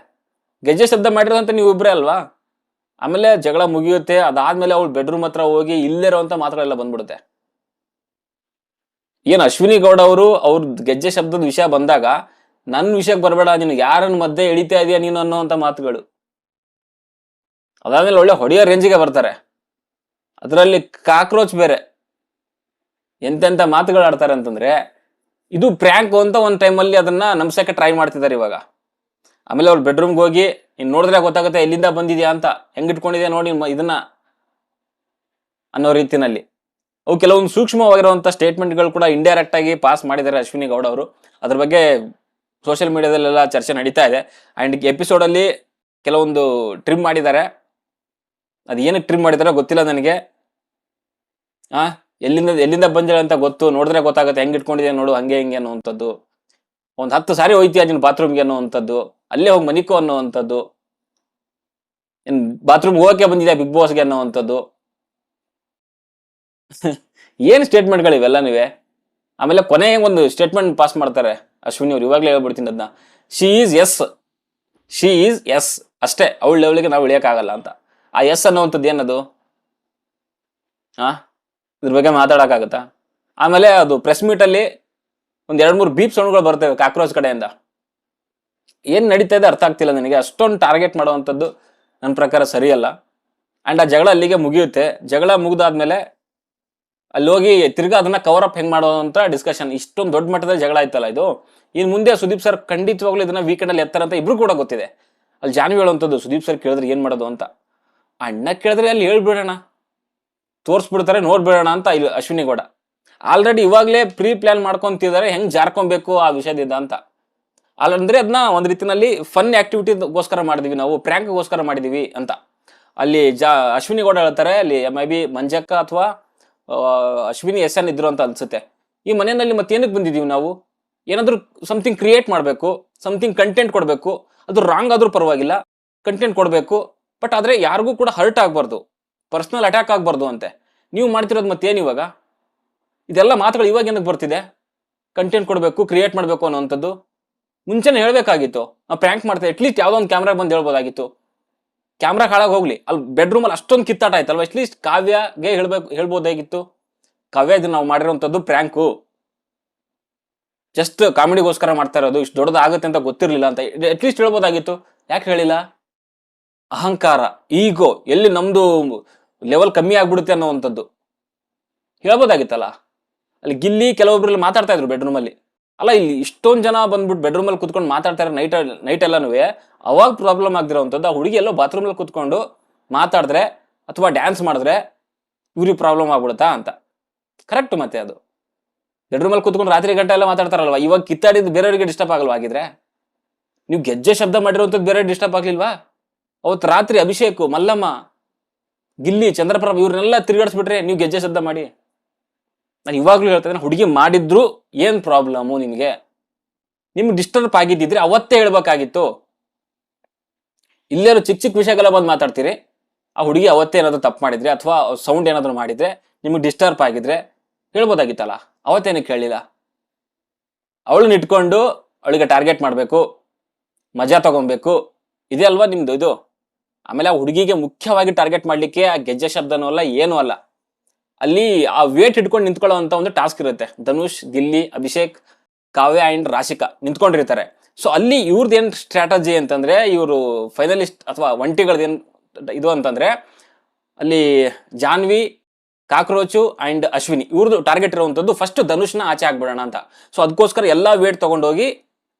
ಗೆಜ್ಜೆ ಶಬ್ದ ಮಾಡಿರೋದಂತ ನೀವು ಇಬ್ಬರೇ ಅಲ್ವಾ? ಆಮೇಲೆ ಜಗಳ ಮುಗಿಯುತ್ತೆ, ಅದಾದ್ಮೇಲೆ ಅವಳು ಬೆಡ್ರೂಮ್ ಹತ್ರ ಹೋಗಿ ಇಲ್ಲಿರುವಂತ ಮಾತುಗಳೆಲ್ಲ ಬಂದ್ಬಿಡುತ್ತೆ. ಏನು ಅಶ್ವಿನಿ ಗೌಡ ಅವರು, ಅವ್ರ ಗೆಜ್ಜೆ ಶಬ್ದದ ವಿಷಯ ಬಂದಾಗ ನನ್ನ ವಿಷಯಕ್ಕೆ ಬರಬೇಡ, ನೀನು ಯಾರನ್ನ ಮಧ್ಯೆ ಎಳಿತಾ ಇದೆಯಾ ನೀನು ಅನ್ನೋ ಅಂತ ಮಾತುಗಳು. ಅದಾದ್ಮೇಲೆ ಒಳ್ಳೆ ಹೊಡೆಯೋ ರೇಂಜಿಗೆ ಬರ್ತಾರೆ. ಅದರಲ್ಲಿ ಕಾಕ್ರೋಚ್ ಬೇರೆ. ಎಂತೆಂಥ ಮಾತುಗಳು ಆಡ್ತಾರೆ ಅಂತಂದ್ರೆ, ಇದು ಪ್ರ್ಯಾಂಕ್ ಅಂತ ಒಂದು ಟೈಮಲ್ಲಿ ಅದನ್ನ ನಮ್ಸಕ್ಕೆ ಟ್ರೈ ಮಾಡ್ತಿದ್ದಾರೆ ಇವಾಗ. ಆಮೇಲೆ ಅವ್ರು ಬೆಡ್ರೂಮ್ಗೆ ಹೋಗಿ ಇನ್ನು ನೋಡಿದ್ರೆ ಗೊತ್ತಾಗುತ್ತೆ ಎಲ್ಲಿಂದ ಬಂದಿದ್ಯಾ ಅಂತ. ಹೆಂಗ್ ಇಟ್ಕೊಂಡಿದ್ಯಾ ನೋಡಿ ಇದನ್ನ ಅನ್ನೋ ರೀತಿನಲ್ಲಿ. ಅವು ಕೆಲವೊಂದು ಸೂಕ್ಷ್ಮವಾಗಿರುವಂಥ ಸ್ಟೇಟ್ಮೆಂಟ್ಗಳು ಕೂಡ ಇಂಡೈರೆಕ್ಟ್ ಆಗಿ ಪಾಸ್ ಮಾಡಿದ್ದಾರೆ ಅಶ್ವಿನಿ ಗೌಡ ಅವರು. ಅದ್ರ ಬಗ್ಗೆ ಸೋಷಿಯಲ್ ಮೀಡಿಯಾದಲ್ಲೆಲ್ಲ ಚರ್ಚೆ ನಡೀತಾ ಇದೆ. ಆ್ಯಂಡ್ ಎಪಿಸೋಡಲ್ಲಿ ಕೆಲವೊಂದು ಟ್ರಿಮ್ ಮಾಡಿದ್ದಾರೆ. ಅದು ಏನಕ್ಕೆ ಟ್ರಿಮ್ ಮಾಡಿದಾರೋ ಗೊತ್ತಿಲ್ಲ ನನಗೆ. ಆ? ಎಲ್ಲಿಂದ ಎಲ್ಲಿಂದ ಬಂದಿರೋ ಅಂತ ಗೊತ್ತು. ನೋಡಿದ್ರೆ ಗೊತ್ತಾಗುತ್ತೆ ಹೆಂಗೆ ಇಟ್ಕೊಂಡಿದ್ಯಾ ನೋಡು, ಹಂಗೆ ಹಿಂಗೆ ಅನ್ನುವಂಥದ್ದು. ಒಂದು ಹತ್ತು ಸಾರಿ ಹೋಯ್ತೀಯ ನೀನು ಬಾತ್ರೂಮ್ಗೆ ಅನ್ನುವಂಥದ್ದು, ಅಲ್ಲೇ ಹೋಗಿ ಮನಿಕೋ ಅನ್ನುವಂಥದ್ದು ಏನು ಬಾತ್ರೂಮ್ ಹೋಗಕ್ಕೆ ಬಂದಿದೆ ಬಿಗ್ ಬಾಸ್ಗೆ ಅನ್ನೋವಂಥದ್ದು. ಏನು ಸ್ಟೇಟ್ಮೆಂಟ್ಗಳು ಇವೆಲ್ಲ ನೀವೇ? ಆಮೇಲೆ ಕೊನೆಗೆ ಒಂದು ಸ್ಟೇಟ್ಮೆಂಟ್ ಪಾಸ್ ಮಾಡ್ತಾರೆ ಅಶ್ವಿನಿ ಅವ್ರು, ಇವಾಗಲೇ ಹೇಳ್ಬಿಡ್ತೀನಿ ಅದನ್ನ she is S she is S ಅಷ್ಟೇ, ಅವಳ ಲೆವೆಲ್ಗೆ ನಾವು ಇಳಿಯೋಕ್ಕಾಗಲ್ಲ ಅಂತ. ಆ ಎಸ್ ಅನ್ನುವಂಥದ್ದು ಏನದು? ಆ? ಇದ್ರ ಬಗ್ಗೆ ಮಾತಾಡೋಕ್ಕಾಗತ್ತಾ? ಆಮೇಲೆ ಅದು ಪ್ರೆಸ್ ಮೀಟಲ್ಲಿ ಒಂದ್ ಎರಡ್ ಮೂರು ಬೀಪ್ ಸೌಂಡ್ಗಳು ಬರ್ತವೆ ಕಾಕ್ರೋಚ್ ಕಡೆಯಿಂದ. ಏನ್ ನಡೀತಾ ಇದೆ ಅರ್ಥ ಆಗ್ತಿಲ್ಲ ನನಗೆ. ಅಷ್ಟೊಂದು ಟಾರ್ಗೆಟ್ ಮಾಡುವಂಥದ್ದು ನನ್ನ ಪ್ರಕಾರ ಸರಿಯಲ್ಲ. ಅಂಡ್ ಆ ಜಗಳ ಅಲ್ಲಿಗೆ ಮುಗಿಯುತ್ತೆ. ಜಗಳ ಮುಗಿದಾದ್ಮೇಲೆ ಅಲ್ಲಿ ಹೋಗಿ ತಿರ್ಗಾ ಅದನ್ನ ಕವರ್ ಅಪ್ ಹೆಂಗ್ ಮಾಡೋದಂತ ಡಿಸ್ಕಷನ್ ಇಷ್ಟೊಂದು ದೊಡ್ಡ ಮಟ್ಟದ ಜಗಳ ಆಯ್ತಲ್ಲ ಇದು. ಇನ್ ಮುಂದೆ ಸುದೀಪ್ ಸರ್ ಖಂಡಿತವಾಗ್ಲೂ ಇದನ್ನ ವೀಕೆಂಡ್ ಅಲ್ಲಿ ಎತ್ತರ ಅಂತ ಇಬ್ರು ಕೂಡ ಗೊತ್ತಿದೆ. ಅಲ್ಲಿ ಜಾನ್ವಿ ಹೇಳುವಂಥದ್ದು, ಸುದೀಪ್ ಸರ್ ಕೇಳಿದ್ರೆ ಏನ್ ಮಾಡೋದು ಅಂತ. ಅಣ್ಣ ಕೇಳಿದ್ರೆ ಅಲ್ಲಿ ಹೇಳ್ಬಿಡೋಣ. ತೋರಿಸ್ಬಿಡ್ತಾರೆ, ನೋಡ್ಬಿಡೋಣ ಅಂತ ಇಲ್ಲಿ ಅಶ್ವಿನಿ ಗೌಡ. ಆಲ್ರೆಡಿ ಇವಾಗಲೇ ಪ್ರೀ ಪ್ಲಾನ್ ಮಾಡ್ಕೊತಿದ್ದಾರೆ ಹೆಂಗೆ ಜಾರ್ಕೊಬೇಕು ಆ ವಿಷಯದಿಂದ ಅಂತ. ಅಲ್ಲಂದ್ರೆ ಅದನ್ನ ಒಂದು ರೀತಿಯಲ್ಲಿ ಫನ್ ಆಕ್ಟಿವಿಟಿಗೋಸ್ಕರ ಮಾಡಿದೀವಿ ನಾವು, ಪ್ರ್ಯಾಂಕ್ಗೋಸ್ಕರ ಮಾಡಿದೀವಿ ಅಂತ. ಅಲ್ಲಿ ಜಾ, ಅಶ್ವಿನಿ ಗೌಡ ಹೇಳ್ತಾರೆ, ಅಲ್ಲಿ ಮೇ ಬಿ ಮಂಜಕ್ಕ ಅಥವಾ ಅಶ್ವಿನಿ ಎಸ್ ಎನ್ ಇದ್ರು ಅಂತ ಅನ್ಸುತ್ತೆ. ಈ ಮನೆಯಲ್ಲಿ ಮತ್ತೆ ಬಂದಿದ್ದೀವಿ ನಾವು? ಏನಾದ್ರೂ ಸಮಥಿಂಗ್ ಕ್ರಿಯೇಟ್ ಮಾಡಬೇಕು ಸಮಥಿಂಗ್ ಕಂಟೆಂಟ್ ಕೊಡಬೇಕು, ಅದು ರಾಂಗ್ ಆದ್ರೂ ಪರವಾಗಿಲ್ಲ ಕಂಟೆಂಟ್ ಕೊಡಬೇಕು ಬಟ್ ಆದ್ರೆ ಯಾರಿಗೂ ಕೂಡ ಹರ್ಟ್ ಆಗಬಾರ್ದು ಪರ್ಸನಲ್ ಅಟ್ಯಾಕ್ ಆಗಬಾರ್ದು ಅಂತೆ. ನೀವು ಮಾಡ್ತಿರೋದು ಮತ್ತೇನು ಇವಾಗ? ಇದೆಲ್ಲ ಮಾತುಗಳು ಇವಾಗ ಏನಕ್ಕೆ ಬರ್ತಿದೆ? ಕಂಟೆಂಟ್ ಕೊಡಬೇಕು ಕ್ರಿಯೇಟ್ ಮಾಡಬೇಕು ಅನ್ನೋವಂಥದ್ದು. ಮುಂಚೆನೇ ಹೇಳಬೇಕಾಗಿತ್ತು. ನಾವು ಪ್ರ್ಯಾಂಕ್ ಮಾಡ್ತೇವೆ ಅಟ್ಲೀಸ್ಟ್ ಯಾವುದೋ ಒಂದು ಕ್ಯಾಮ್ರಾ ಬಂದು ಹೇಳ್ಬೋದಾಗಿತ್ತು. ಕ್ಯಾಮ್ರಾ ಹಾಳಾಗಿ ಹೋಗ್ಲಿ. ಅಲ್ಲಿ ಬೆಡ್ರೂಮಲ್ಲಿ ಅಷ್ಟೊಂದು ಕಿತ್ತಾಟ ಆಯ್ತಲ್ವ? ಅಟ್ಲೀಸ್ಟ್ ಕಾವ್ಯಗೆ ಹೇಳ್ಬೇಕು, ಹೇಳ್ಬೋದಾಗಿತ್ತು. ಕಾವ್ಯ ಇದು ನಾವು ಮಾಡಿರೋವಂಥದ್ದು ಪ್ರ್ಯಾಂಕು ಜಸ್ಟ್ ಕಾಮಿಡಿಗೋಸ್ಕರ ಮಾಡ್ತಾ ಇರೋದು, ಇಷ್ಟು ದೊಡ್ಡದಾಗುತ್ತೆ ಅಂತ ಗೊತ್ತಿರಲಿಲ್ಲ ಅಂತ. ಅಟ್ಲೀಸ್ಟ್ ಹೇಳ್ಬೋದಾಗಿತ್ತು. ಯಾಕೆ ಹೇಳಿಲ್ಲ? ಅಹಂಕಾರ ಈಗೋ ಎಲ್ಲಿ ನಮ್ಮದು ಲೆವೆಲ್ ಕಮ್ಮಿ ಆಗ್ಬಿಡುತ್ತೆ ಅನ್ನೋವಂಥದ್ದು. ಹೇಳ್ಬೋದಾಗಿತ್ತಲ್ಲ? ಅಲ್ಲಿ ಗಿಲ್ಲಿ ಕೆಲವೊಬ್ರಲ್ಲಿ ಮಾತಾಡ್ತಾ ಇದ್ರು ಬೆಡ್ರೂಮ್ ಅಲ್ಲಿ. ಅಲ್ಲ, ಇಲ್ಲಿ ಇಷ್ಟೊಂದು ಜನ ಬಂದ್ಬಿಟ್ಟು ಬೆಡ್ರೂಮ್ ಅಲ್ಲಿ ಕುತ್ಕೊಂಡು ಮಾತಾಡ್ತಾರೆ ನೈಟ್ ನೈಟ್ ಎಲ್ಲನೂ ಅವಾಗ ಪ್ರಾಬ್ಲಮ್ ಆಗ್ದಿರೋವಂಥದ್ದು ಆ ಹುಡುಗಿ ಎಲ್ಲೋ ಬಾತ್ರೂಮ್ ಅಲ್ಲಿ ಕುತ್ಕೊಂಡು ಮಾತಾಡಿದ್ರೆ ಅಥವಾ ಡ್ಯಾನ್ಸ್ ಮಾಡಿದ್ರೆ ಇವ್ರಿಗೆ ಪ್ರಾಬ್ಲಮ್ ಆಗ್ಬಿಡುತ್ತಾ ಅಂತ. ಕರೆಕ್ಟ್ ಮತ್ತೆ ಅದು. ಬೆಡ್ರೂಮಲ್ಲಿ ಕುತ್ಕೊಂಡು ರಾತ್ರಿ ಗಂಟೆ ಎಲ್ಲ ಮಾತಾಡ್ತಾರಲ್ವಾ? ಇವಾಗ ಕಿತ್ತಾಡಿದ್ದು ಬೇರೆಯವರಿಗೆ ಡಿಸ್ಟರ್ಬ್ ಆಗಲ್ವಾ ಆಗಿದ್ರೆ ನೀವು ಗೆಜ್ಜೆ ಶಬ್ದ ಮಾಡಿರುವಂಥದ್ದು ಬೇರೆ ಡಿಸ್ಟರ್ಬ್ ಆಗ್ಲಿಲ್ವಾ? ಅವತ್ತು ರಾತ್ರಿ ಅಭಿಷೇಕು, ಮಲ್ಲಮ್ಮ, ಗಿಲ್ಲಿ, ಚಂದ್ರಪ್ರಭ ಇವ್ರನ್ನೆಲ್ಲ ತಿರುಗಾಡಿಸ್ಬಿಟ್ರೆ ನೀವು ಗೆಜ್ಜೆ ಶಬ್ದ ಮಾಡಿ. ನಾನು ಇವಾಗಲೂ ಹೇಳ್ತಾ ಇದ್ದೀನಿ ಹುಡುಗಿ ಮಾಡಿದ್ರು ಏನು ಪ್ರಾಬ್ಲಮ್ಮು ನಿಮಗೆ ನಿಮ್ಗೆ ಡಿಸ್ಟರ್ಬ್ ಆಗಿದ್ದಿದ್ರೆ ಅವತ್ತೇ ಹೇಳ್ಬೇಕಾಗಿತ್ತು. ಇಲ್ಲೇನು ಚಿಕ್ಕ ಚಿಕ್ಕ ವಿಷಯಗಳ ಬಂದು ಮಾತಾಡ್ತೀರಿ. ಆ ಹುಡುಗಿ ಅವತ್ತೇ ಏನಾದರೂ ತಪ್ಪು ಮಾಡಿದ್ರೆ ಅಥವಾ ಸೌಂಡ್ ಏನಾದರೂ ಮಾಡಿದರೆ ನಿಮಗೆ ಡಿಸ್ಟರ್ಬ್ ಆಗಿದ್ರೆ ಹೇಳ್ಬೋದಾಗಿತ್ತಲ್ಲ? ಅವತ್ತೇನಕ್ಕೆ ಕೇಳಿಲ್ಲ. ಅವಳನ್ನ ಇಟ್ಕೊಂಡು ಅವಳಿಗೆ ಟಾರ್ಗೆಟ್ ಮಾಡಬೇಕು. ಮಜಾ ತಗೊಬೇಕು. ಇದೇ ಅಲ್ವಾ ನಿಮ್ದು ಇದು? ಆಮೇಲೆ ಆ ಹುಡುಗಿಗೆ ಮುಖ್ಯವಾಗಿ ಟಾರ್ಗೆಟ್ ಮಾಡ್ಲಿಕ್ಕೆ ಆ ಗೆಜ್ಜೆ ಶಬ್ದನೂ ಅಲ್ಲ, ಏನೂ ಅಲ್ಲ. ಅಲ್ಲಿ ಆ ವೇಟ್ ಇಟ್ಕೊಂಡು ನಿಂತ್ಕೊಳ್ಳೋ ಅಂತ ಒಂದು ಟಾಸ್ಕ್ ಇರುತ್ತೆ. ಧನುಷ್ ದಿಲ್ಲಿ ಅಭಿಷೇಕ್, ಕಾವ್ಯ ಅಂಡ್ ರಾಶಿಕಾ ನಿಂತ್ಕೊಂಡಿರ್ತಾರೆ. ಸೊ ಅಲ್ಲಿ ಇವ್ರದ್ದು ಏನು ಸ್ಟ್ರಾಟಜಿ ಅಂತಂದ್ರೆ, ಇವರು ಫೈನಲಿಸ್ಟ್ ಅಥವಾ ಒಂಟಿಗಳದ್ದೇನು ಇದು ಅಂತಂದ್ರೆ, ಅಲ್ಲಿ ಜಾನ್ವಿ, ಕಾಕ್ರೋಚು ಅಂಡ್ ಅಶ್ವಿನಿ ಇವ್ರದ್ದು ಟಾರ್ಗೆಟ್ ಇರುವಂಥದ್ದು ಫಸ್ಟ್ ಧನುಷ್ನ ಆಚೆ ಹಾಕ್ಬಿಡೋಣ ಅಂತ. ಸೊ ಅದಕ್ಕೋಸ್ಕರ ಎಲ್ಲ ವೇಟ್ ತೊಗೊಂಡೋಗಿ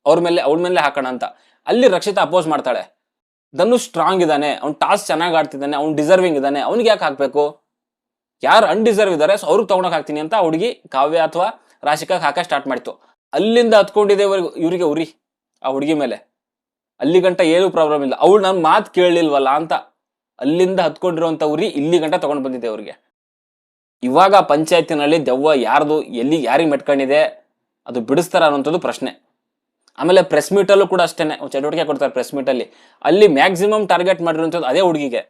ಅವ್ರ ಮೇಲೆ ಅವ್ರ ಮೇಲೆ ಹಾಕೋಣ ಅಂತ. ಅಲ್ಲಿ ರಕ್ಷಿತಾ ಅಪೋಸ್ ಮಾಡ್ತಾಳೆ. ಧನುಷ್ ಸ್ಟ್ರಾಂಗ್ ಇದ್ದಾನೆ, ಅವ್ನು ಟಾಸ್ ಚೆನ್ನಾಗಿ ಆಡ್ತಿದ್ದಾನೆ, ಅವ್ನು ಡಿಸರ್ವಿಂಗ್ ಇದ್ದಾನೆ, ಅವ್ನಿಗೆ ಯಾಕೆ ಹಾಕ್ಬೇಕು? ಯಾರು ಅನ್ಡಿಸರ್ವ್ ಇದ್ದಾರೆ ಸೊ ಅವ್ರಿಗೆ ತಗೊಂಡೋಗ ಹಾಕ್ತೀನಿ ಅಂತ ಹುಡುಗಿ ಕಾವ್ಯ ಅಥವಾ ರಾಶಿಕಾಗ್ ಹಾಕ ಸ್ಟಾರ್ಟ್ ಮಾಡ್ತು ಅಲ್ಲಿಂದ ಹತ್ಕೊಂಡಿದೆ ಇವರಿಗೆ ಉರಿ ಆ ಹುಡುಗಿ ಮೇಲೆ. ಅಲ್ಲಿ ಗಂಟ ಏನು ಪ್ರಾಬ್ಲಮ್ ಇಲ್ಲ. ಅವಳು ನನ್ನ ಮಾತು ಕೇಳಲಿಲ್ವಲ್ಲ ಅಂತ ಅಲ್ಲಿಂದ ಹತ್ಕೊಂಡಿರುವಂತ ಉರಿ ಇಲ್ಲಿ ಗಂಟ ತಗೊಂಡು ಬಂದಿದೆ ಅವ್ರಿಗೆ. ಇವಾಗ ಪಂಚಾಯತಿನಲ್ಲಿ ದೆವ್ವ ಯಾರ್ದು ಎಲ್ಲಿ ಯಾರಿಗೆ ಮೆಟ್ಕೊಂಡಿದೆ, ಅದು ಬಿಡಿಸ್ತಾರ ಅನ್ನೋಂಥದ್ದು ಪ್ರಶ್ನೆ. ಆಮೇಲೆ ಪ್ರೆಸ್ ಮೀಟಲ್ಲೂ ಕೂಡ ಅಷ್ಟೇ ಚಟುವಟಿಕೆ ಕೊಡ್ತಾರೆ ಪ್ರೆಸ್ ಮೀಟಲ್ಲಿ ಅಲ್ಲಿ. ಮ್ಯಾಕ್ಸಿಮಮ್ ಟಾರ್ಗೆಟ್ ಮಾಡಿರುವಂಥದ್ದು ಅದೇ ಹುಡುಗಿಗೆ.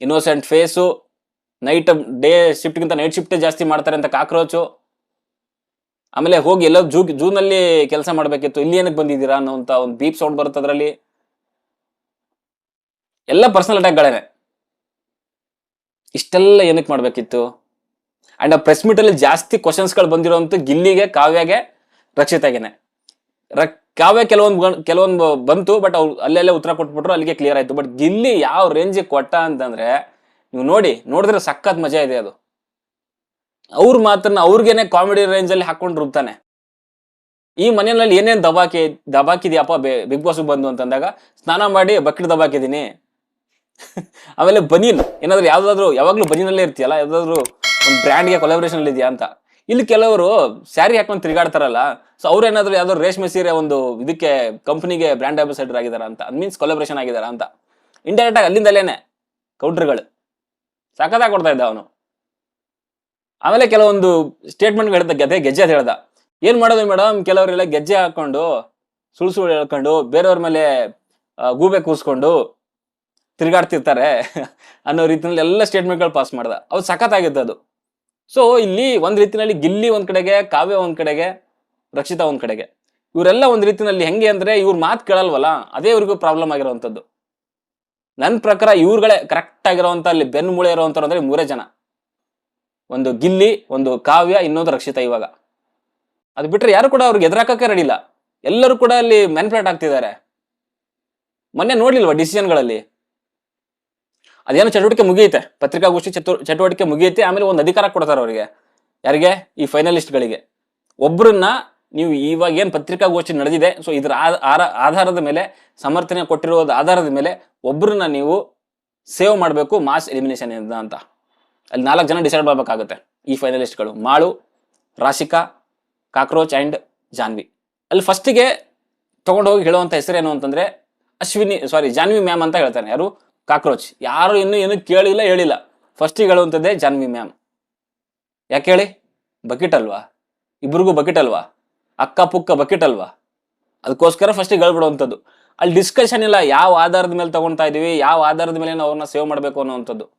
ಇನ್ನೋಸೆಂಟ್ ಫೇಸು ನೈಟ್ ಡೇ ಶಿಫ್ಟ್ಗಿಂತ ನೈಟ್ ಶಿಫ್ಟ್ ಜಾಸ್ತಿ ಮಾಡ್ತಾರೆ ಅಂತ ಕಾಕ್ರೋಚು. ಆಮೇಲೆ ಹೋಗಿ ಎಲ್ಲೋ ಜೂ, ಜೂನಲ್ಲಿ ಕೆಲಸ ಮಾಡಬೇಕಿತ್ತು. ಇಲ್ಲಿ ಏನಕ್ಕೆ ಬಂದಿದ್ದೀರಾ ಅನ್ನೋಂಥ ಒಂದು ಬೀಪ್ ಸೌಂಡ್ ಬರುತ್ತೆ ಅದರಲ್ಲಿ. ಎಲ್ಲ ಪರ್ಸನಲ್ ಅಟ್ಯಾಕ್ಗಳೇನೆ ಇಷ್ಟೆಲ್ಲ ಏನಕ್ಕೆ ಮಾಡಬೇಕಿತ್ತು? ಅಂಡ್ ಆ ಪ್ರೆಸ್ ಮೀಟ್ ಅಲ್ಲಿ ಜಾಸ್ತಿ ಕ್ವಶನ್ಸ್ಗಳು ಬಂದಿರೋಂಥ ಗಿಲ್ಲಿಗೆ, ಕಾವ್ಯಗೆ ರಕ್ಷಿತಾಗೇನೆ ರ- ಕಾವ್ಯ ಕೆಲವೊಂದು ಕೆಲವೊಂದು ಬಂತು ಬಟ್ ಅವ್ರು ಅಲ್ಲೆಲ್ಲೇ ಉತ್ತರ ಕೊಟ್ಬಿಟ್ರು, ಅಲ್ಲಿಗೆ ಕ್ಲಿಯರ್ ಆಯ್ತು. ಬಟ್ ಗಿಲ್ಲಿ ಯಾವ ರೇಂಜಿಗೆ ಕೊಟ್ಟ ಅಂತಂದ್ರೆ ನೀವು ನೋಡಿ, ನೋಡಿದ್ರೆ ಸಖತ್ ಮಜಾ ಇದೆ ಅದು. ಅವ್ರ ಮಾತನ್ನ ಅವ್ರಿಗೇನೆ ಕಾಮಿಡಿ ರೇಂಜ್ ಅಲ್ಲಿ ಹಾಕೊಂಡು ರುಬ್ತಾನೆ. ಈ ಮನೆಯಲ್ಲಿ ಏನೇನು ದಬಾಕಿ, ದಬಾಕಿದ್ಯಪ್ಪ ಬಿಗ್ ಬಾಸ್ ಬಂದು ಅಂತಂದಾಗ, ಸ್ನಾನ ಮಾಡಿ ಬಕೆಟ್ ದಬಾಕಿದ್ದೀನಿ. ಆಮೇಲೆ ಬನೀನ್, ಏನಾದ್ರು ಯಾವ್ದಾದ್ರು, ಯಾವಾಗ್ಲೂ ಬನೀನಲ್ಲೇ ಇರ್ತೀಯಲ್ಲ, ಯಾವ್ದಾದ್ರು ಒಂದು ಬ್ರ್ಯಾಂಡ್ಗೆ ಕೊಲಾಬ್ರೇಷನ್ ಇದೆಯಾ ಅಂತ. ಇಲ್ಲಿ ಕೆಲವರು ಸ್ಯಾರಿ ಹಾಕೊಂಡು ತಿರುಗಾಡ್ತಾರಲ್ಲ ಸೊ ಅವ್ರು ಏನಾದ್ರು ಯಾವ್ದಾದ್ರು ರೇಷ್ಮೆ ಸೀರೆ ಒಂದು ಇದಕ್ಕೆ ಕಂಪ್ನಿಗೆ ಬ್ರ್ಯಾಂಡ್ ಅಂಬಾಸಿಡರ್ ಆಗಿದಾರ ಅಂತ ಅದ್ ಮೀನ್ಸ್ ಕೊಲಾಬ್ರೇಷನ್ ಆಗಿದಾರ ಅಂತ. ಇಂಡೈರೆಕ್ಟ್ ಆಗಿ ಅಲ್ಲಿಂದಲೇನೆ ಕೌಂಟರ್ಗಳು ಸಖತ್ತಾಗಿ ಕೊಡ್ತಾ ಇದ್ದ ಅವನು. ಆಮೇಲೆ ಕೆಲವೊಂದು ಸ್ಟೇಟ್ಮೆಂಟ್ ಹೇಳ್ದ ಗದೆ ಗೆಜ್ಜೆ ಅಂತ ಹೇಳ್ದ. ಏನ್ ಮಾಡೋದು ಮೇಡಮ್ ಕೆಲವರೆಲ್ಲ ಗೆಜ್ಜೆ ಹಾಕೊಂಡು ಸುಳ್ ಸುಳ್ಳು ಹೇಳ್ಕೊಂಡು, ಬೇರೆಯವ್ರ ಮೇಲೆ ಗೂಬೆ ಕೂಸ್ಕೊಂಡು ತಿರುಗಾಡ್ತಿರ್ತಾರೆ ಅನ್ನೋ ರೀತಿಯಲ್ಲಿ ಎಲ್ಲ ಸ್ಟೇಟ್ಮೆಂಟ್ಗಳು ಪಾಸ್ ಮಾಡ್ದ. ಅವ್ರು ಸಖತ್ತಾಗಿತ್ತು ಅದು. ಸೊ ಇಲ್ಲಿ ಒಂದ್ ರೀತಿನಲ್ಲಿ ಗಿಲ್ಲಿ ಒಂದ್ ಕಡೆಗೆ, ಕಾವ್ಯ ಒಂದ್ ಕಡೆಗೆ, ರಕ್ಷಿತಾ ಒಂದ್ ಕಡೆಗೆ. ಇವರೆಲ್ಲ ಒಂದ್ ರೀತಿನಲ್ಲಿ ಹೆಂಗೆ ಅಂದ್ರೆ ಇವ್ರ ಮಾತು ಕೇಳಲ್ವಲ್ಲ, ಅದೇ ಇವ್ರಿಗೂ ಪ್ರಾಬ್ಲಮ್ ಆಗಿರುವಂತದ್ದು ನನ್ನ ಪ್ರಕಾರ ಇವ್ರುಗಳೇ ಕರೆಕ್ಟ್ ಆಗಿರುವಂತ ಅಲ್ಲಿ ಬೆನ್ನು ಮೂಳೆ ಇರುವಂತವ್ರು ಅಂದ್ರೆ ಮೂರೇ ಜನ. ಒಂದು ಗಿಲ್ಲಿ, ಒಂದು ಕಾವ್ಯ, ಇನ್ನೊಂದು ರಕ್ಷಿತ ಇವಾಗ. ಅದು ಬಿಟ್ರೆ ಯಾರು ಕೂಡ ಅವ್ರಿಗೆ ಎದುರಾಕಕ್ಕೆ ರೆಡಿ ಇಲ್ಲ. ಎಲ್ಲರೂ ಕೂಡ ಅಲ್ಲಿ ಮ್ಯಾನ್ಪ್ಲೇಟ್ ಆಗ್ತಿದ್ದಾರೆ. ಮೊನ್ನೆ ನೋಡ್ಲಿಲ್ವಾ ಡಿಸಿಷನ್ಗಳಲ್ಲಿ ಅದೇನೋ ಚಟುವಟಿಕೆ ಮುಗಿಯುತ್ತೆ. ಪತ್ರಿಕಾಗೋಷ್ಠಿ ಚತು ಚಟುವಟಿಕೆ ಮುಗಿಯುತ್ತೆ, ಆಮೇಲೆ ಒಂದು ಅಧಿಕಾರ ಕೊಡ್ತಾರೆ ಅವರಿಗೆ. ಯಾರಿಗೆ? ಈ ಫೈನಲಿಸ್ಟ್ಗಳಿಗೆ ಒಬ್ರನ್ನ ನೀವು ಇವಾಗ ಏನು ಪತ್ರಿಕಾಗೋಷ್ಠಿ ನಡೆದಿದೆ ಸೊ ಇದರ ಆಧಾರದ ಮೇಲೆ, ಸಮರ್ಥನೆ ಕೊಟ್ಟಿರೋದ ಆಧಾರದ ಮೇಲೆ ಒಬ್ಬರನ್ನ ನೀವು ಸೇವ್ ಮಾಡಬೇಕು ಮಾಸ್ ಎಲಿಮಿನೇಷನ್ ಅಂತ. ಅಲ್ಲಿ ನಾಲ್ಕು ಜನ ಡಿಸೈಡ್ ಮಾಡಬೇಕಾಗುತ್ತೆ ಈ ಫೈನಲಿಸ್ಟ್ಗಳು ಮಾಳು, ರಾಶಿಕಾ, ಕಾಕ್ರೋಚ್ ಆ್ಯಂಡ್ ಜಾನ್ವಿ. ಅಲ್ಲಿ ಫಸ್ಟಿಗೆ ತೊಗೊಂಡು ಹೋಗಿ ಹೇಳುವಂಥ ಹೆಸರೇನು ಅಂತಂದರೆ ಅಶ್ವಿನಿ ಸಾರಿ ಜಾನ್ವಿ ಮ್ಯಾಮ್ ಅಂತ ಹೇಳ್ತಾನೆ ಯಾರು? ಕಾಕ್ರೋಚ್. ಯಾರು ಇನ್ನೂ ಏನು ಕೇಳಿಲ್ಲ, ಹೇಳಿಲ್ಲ. ಫಸ್ಟಿಗೆ ಹೇಳುವಂಥದ್ದೇ ಜಾನ್ವಿ ಮ್ಯಾಮ್ ಯಾಕೆ ಹೇಳಿ? ಬಕೆಟ್ ಅಲ್ವಾ? ಇಬ್ರಿಗೂ ಬಕೆಟ್ ಅಲ್ವಾ? ಅಕ್ಕ ಪುಕ್ಕ ಬಕೆಟ್ ಅಲ್ವಾ? ಅದಕ್ಕೋಸ್ಕರ ಫಸ್ಟಿಗೆ ಹೇಳ್ಬಿಡುವಂಥದ್ದು. ಅಲ್ಲಿ ಡಿಸ್ಕಷನ್ ಇಲ್ಲ, ಯಾವ ಆಧಾರದ ಮೇಲೆ ತಗೊಳ್ತಾ ಇದೀವಿ, ಯಾವ ಆಧಾರದ ಮೇಲೆ ನಾವು ಅವ್ರನ್ನ ಸೇವ್ ಮಾಡಬೇಕು ಅನ್ನೋವಂಥದ್ದು.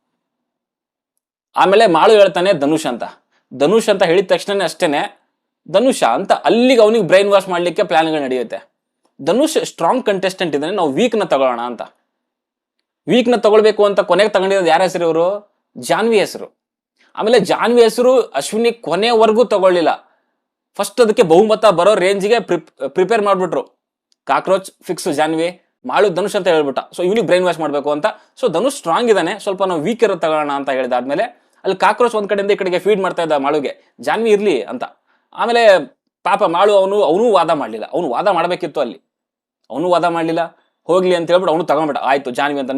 ಆಮೇಲೆ ಮಾಳು ಹೇಳ್ತಾನೆ ಧನುಷ್ ಅಂತ. ಧನುಷ್ ಅಂತ ಹೇಳಿದ ತಕ್ಷಣನೇ ಅಷ್ಟೇನೆ, ಧನುಷ ಅಂತ ಅಲ್ಲಿಗೆ ಅವನಿಗೆ ಬ್ರೈನ್ ವಾಶ್ ಮಾಡಲಿಕ್ಕೆ ಪ್ಲಾನ್ಗಳು ನಡೆಯುತ್ತೆ. ಧನುಷ್ ಸ್ಟ್ರಾಂಗ್ ಕಂಟೆಸ್ಟೆಂಟ್ ಇದ್ದಾನೆ, ನಾವು ವೀಕ್ನ ತಗೊಳ್ಳೋಣ ಅಂತ. ವೀಕ್ನ ತಗೊಳ್ಬೇಕು ಅಂತ ಕೊನೆಗೆ ತಗೊಂಡಿರೋದು ಯಾರ ಹೆಸರು ಇವರು? ಜಾನ್ವಿ ಹೆಸರು. ಆಮೇಲೆ ಜಾನ್ವಿ ಹೆಸರು ಅಶ್ವಿನಿ ಕೊನೆವರೆಗೂ ತಗೊಳ್ಳಿಲ್ಲ. ಫಸ್ಟ್ ಅದಕ್ಕೆ ಬಹುಮತ ಬರೋ ರೇಂಜ್ಗೆ ಪ್ರಿಪೇರ್ ಮಾಡ್ಬಿಟ್ರು. ಕಾಕ್ರೋಚ್ ಫಿಕ್ಸ್ ಜಾನ್ವಿ, ಮಾಳು ಧನುಷ್ ಅಂತ ಹೇಳ್ಬಿಟ್ಟ. ಸೊ ಇವನಿಗೆ ಬ್ರೈನ್ ವಾಶ್ ಮಾಡಬೇಕು ಅಂತ. ಸೊ ಧನುಷ್ ಸ್ಟ್ರಾಂಗ್ ಇದ್ದಾನೆ ಸ್ವಲ್ಪ ನಾವು ವೀಕ್ ಇರೋ ತಗೋಣ ಅಂತ ಹೇಳಿದಾದ್ಮೇಲೆ ಅಲ್ಲಿ ಕಾಕ್ರೋಚ್ ಒಂದ್ ಕಡೆಯಿಂದ ಈ ಕಡೆಗೆ ಫೀಡ್ ಮಾಡ್ತಾ ಇದ್ದ ಮಾಳುಗೆ. ಜಾನ್ವಿ ಇರ್ಲಿ ಅಂತ. ಆಮೇಲೆ ಪಾಪ ಮಾಳು ಅವನು ಅವನು ವಾದ ಮಾಡಲಿಲ್ಲ. ಅವನು ವಾದ ಮಾಡಬೇಕಿತ್ತು ಅಲ್ಲಿ. ಅವನು ವಾದ ಮಾಡಲಿಲ್ಲ. ಹೋಗ್ಲಿ ಅಂತ ಹೇಳ್ಬಿಟ್ಟು ಅವನು ತಗೊಂಡ್ಬಿಟ್ಟ. ಆಯ್ತು ಜಾನ್ವಿ ಅಂತ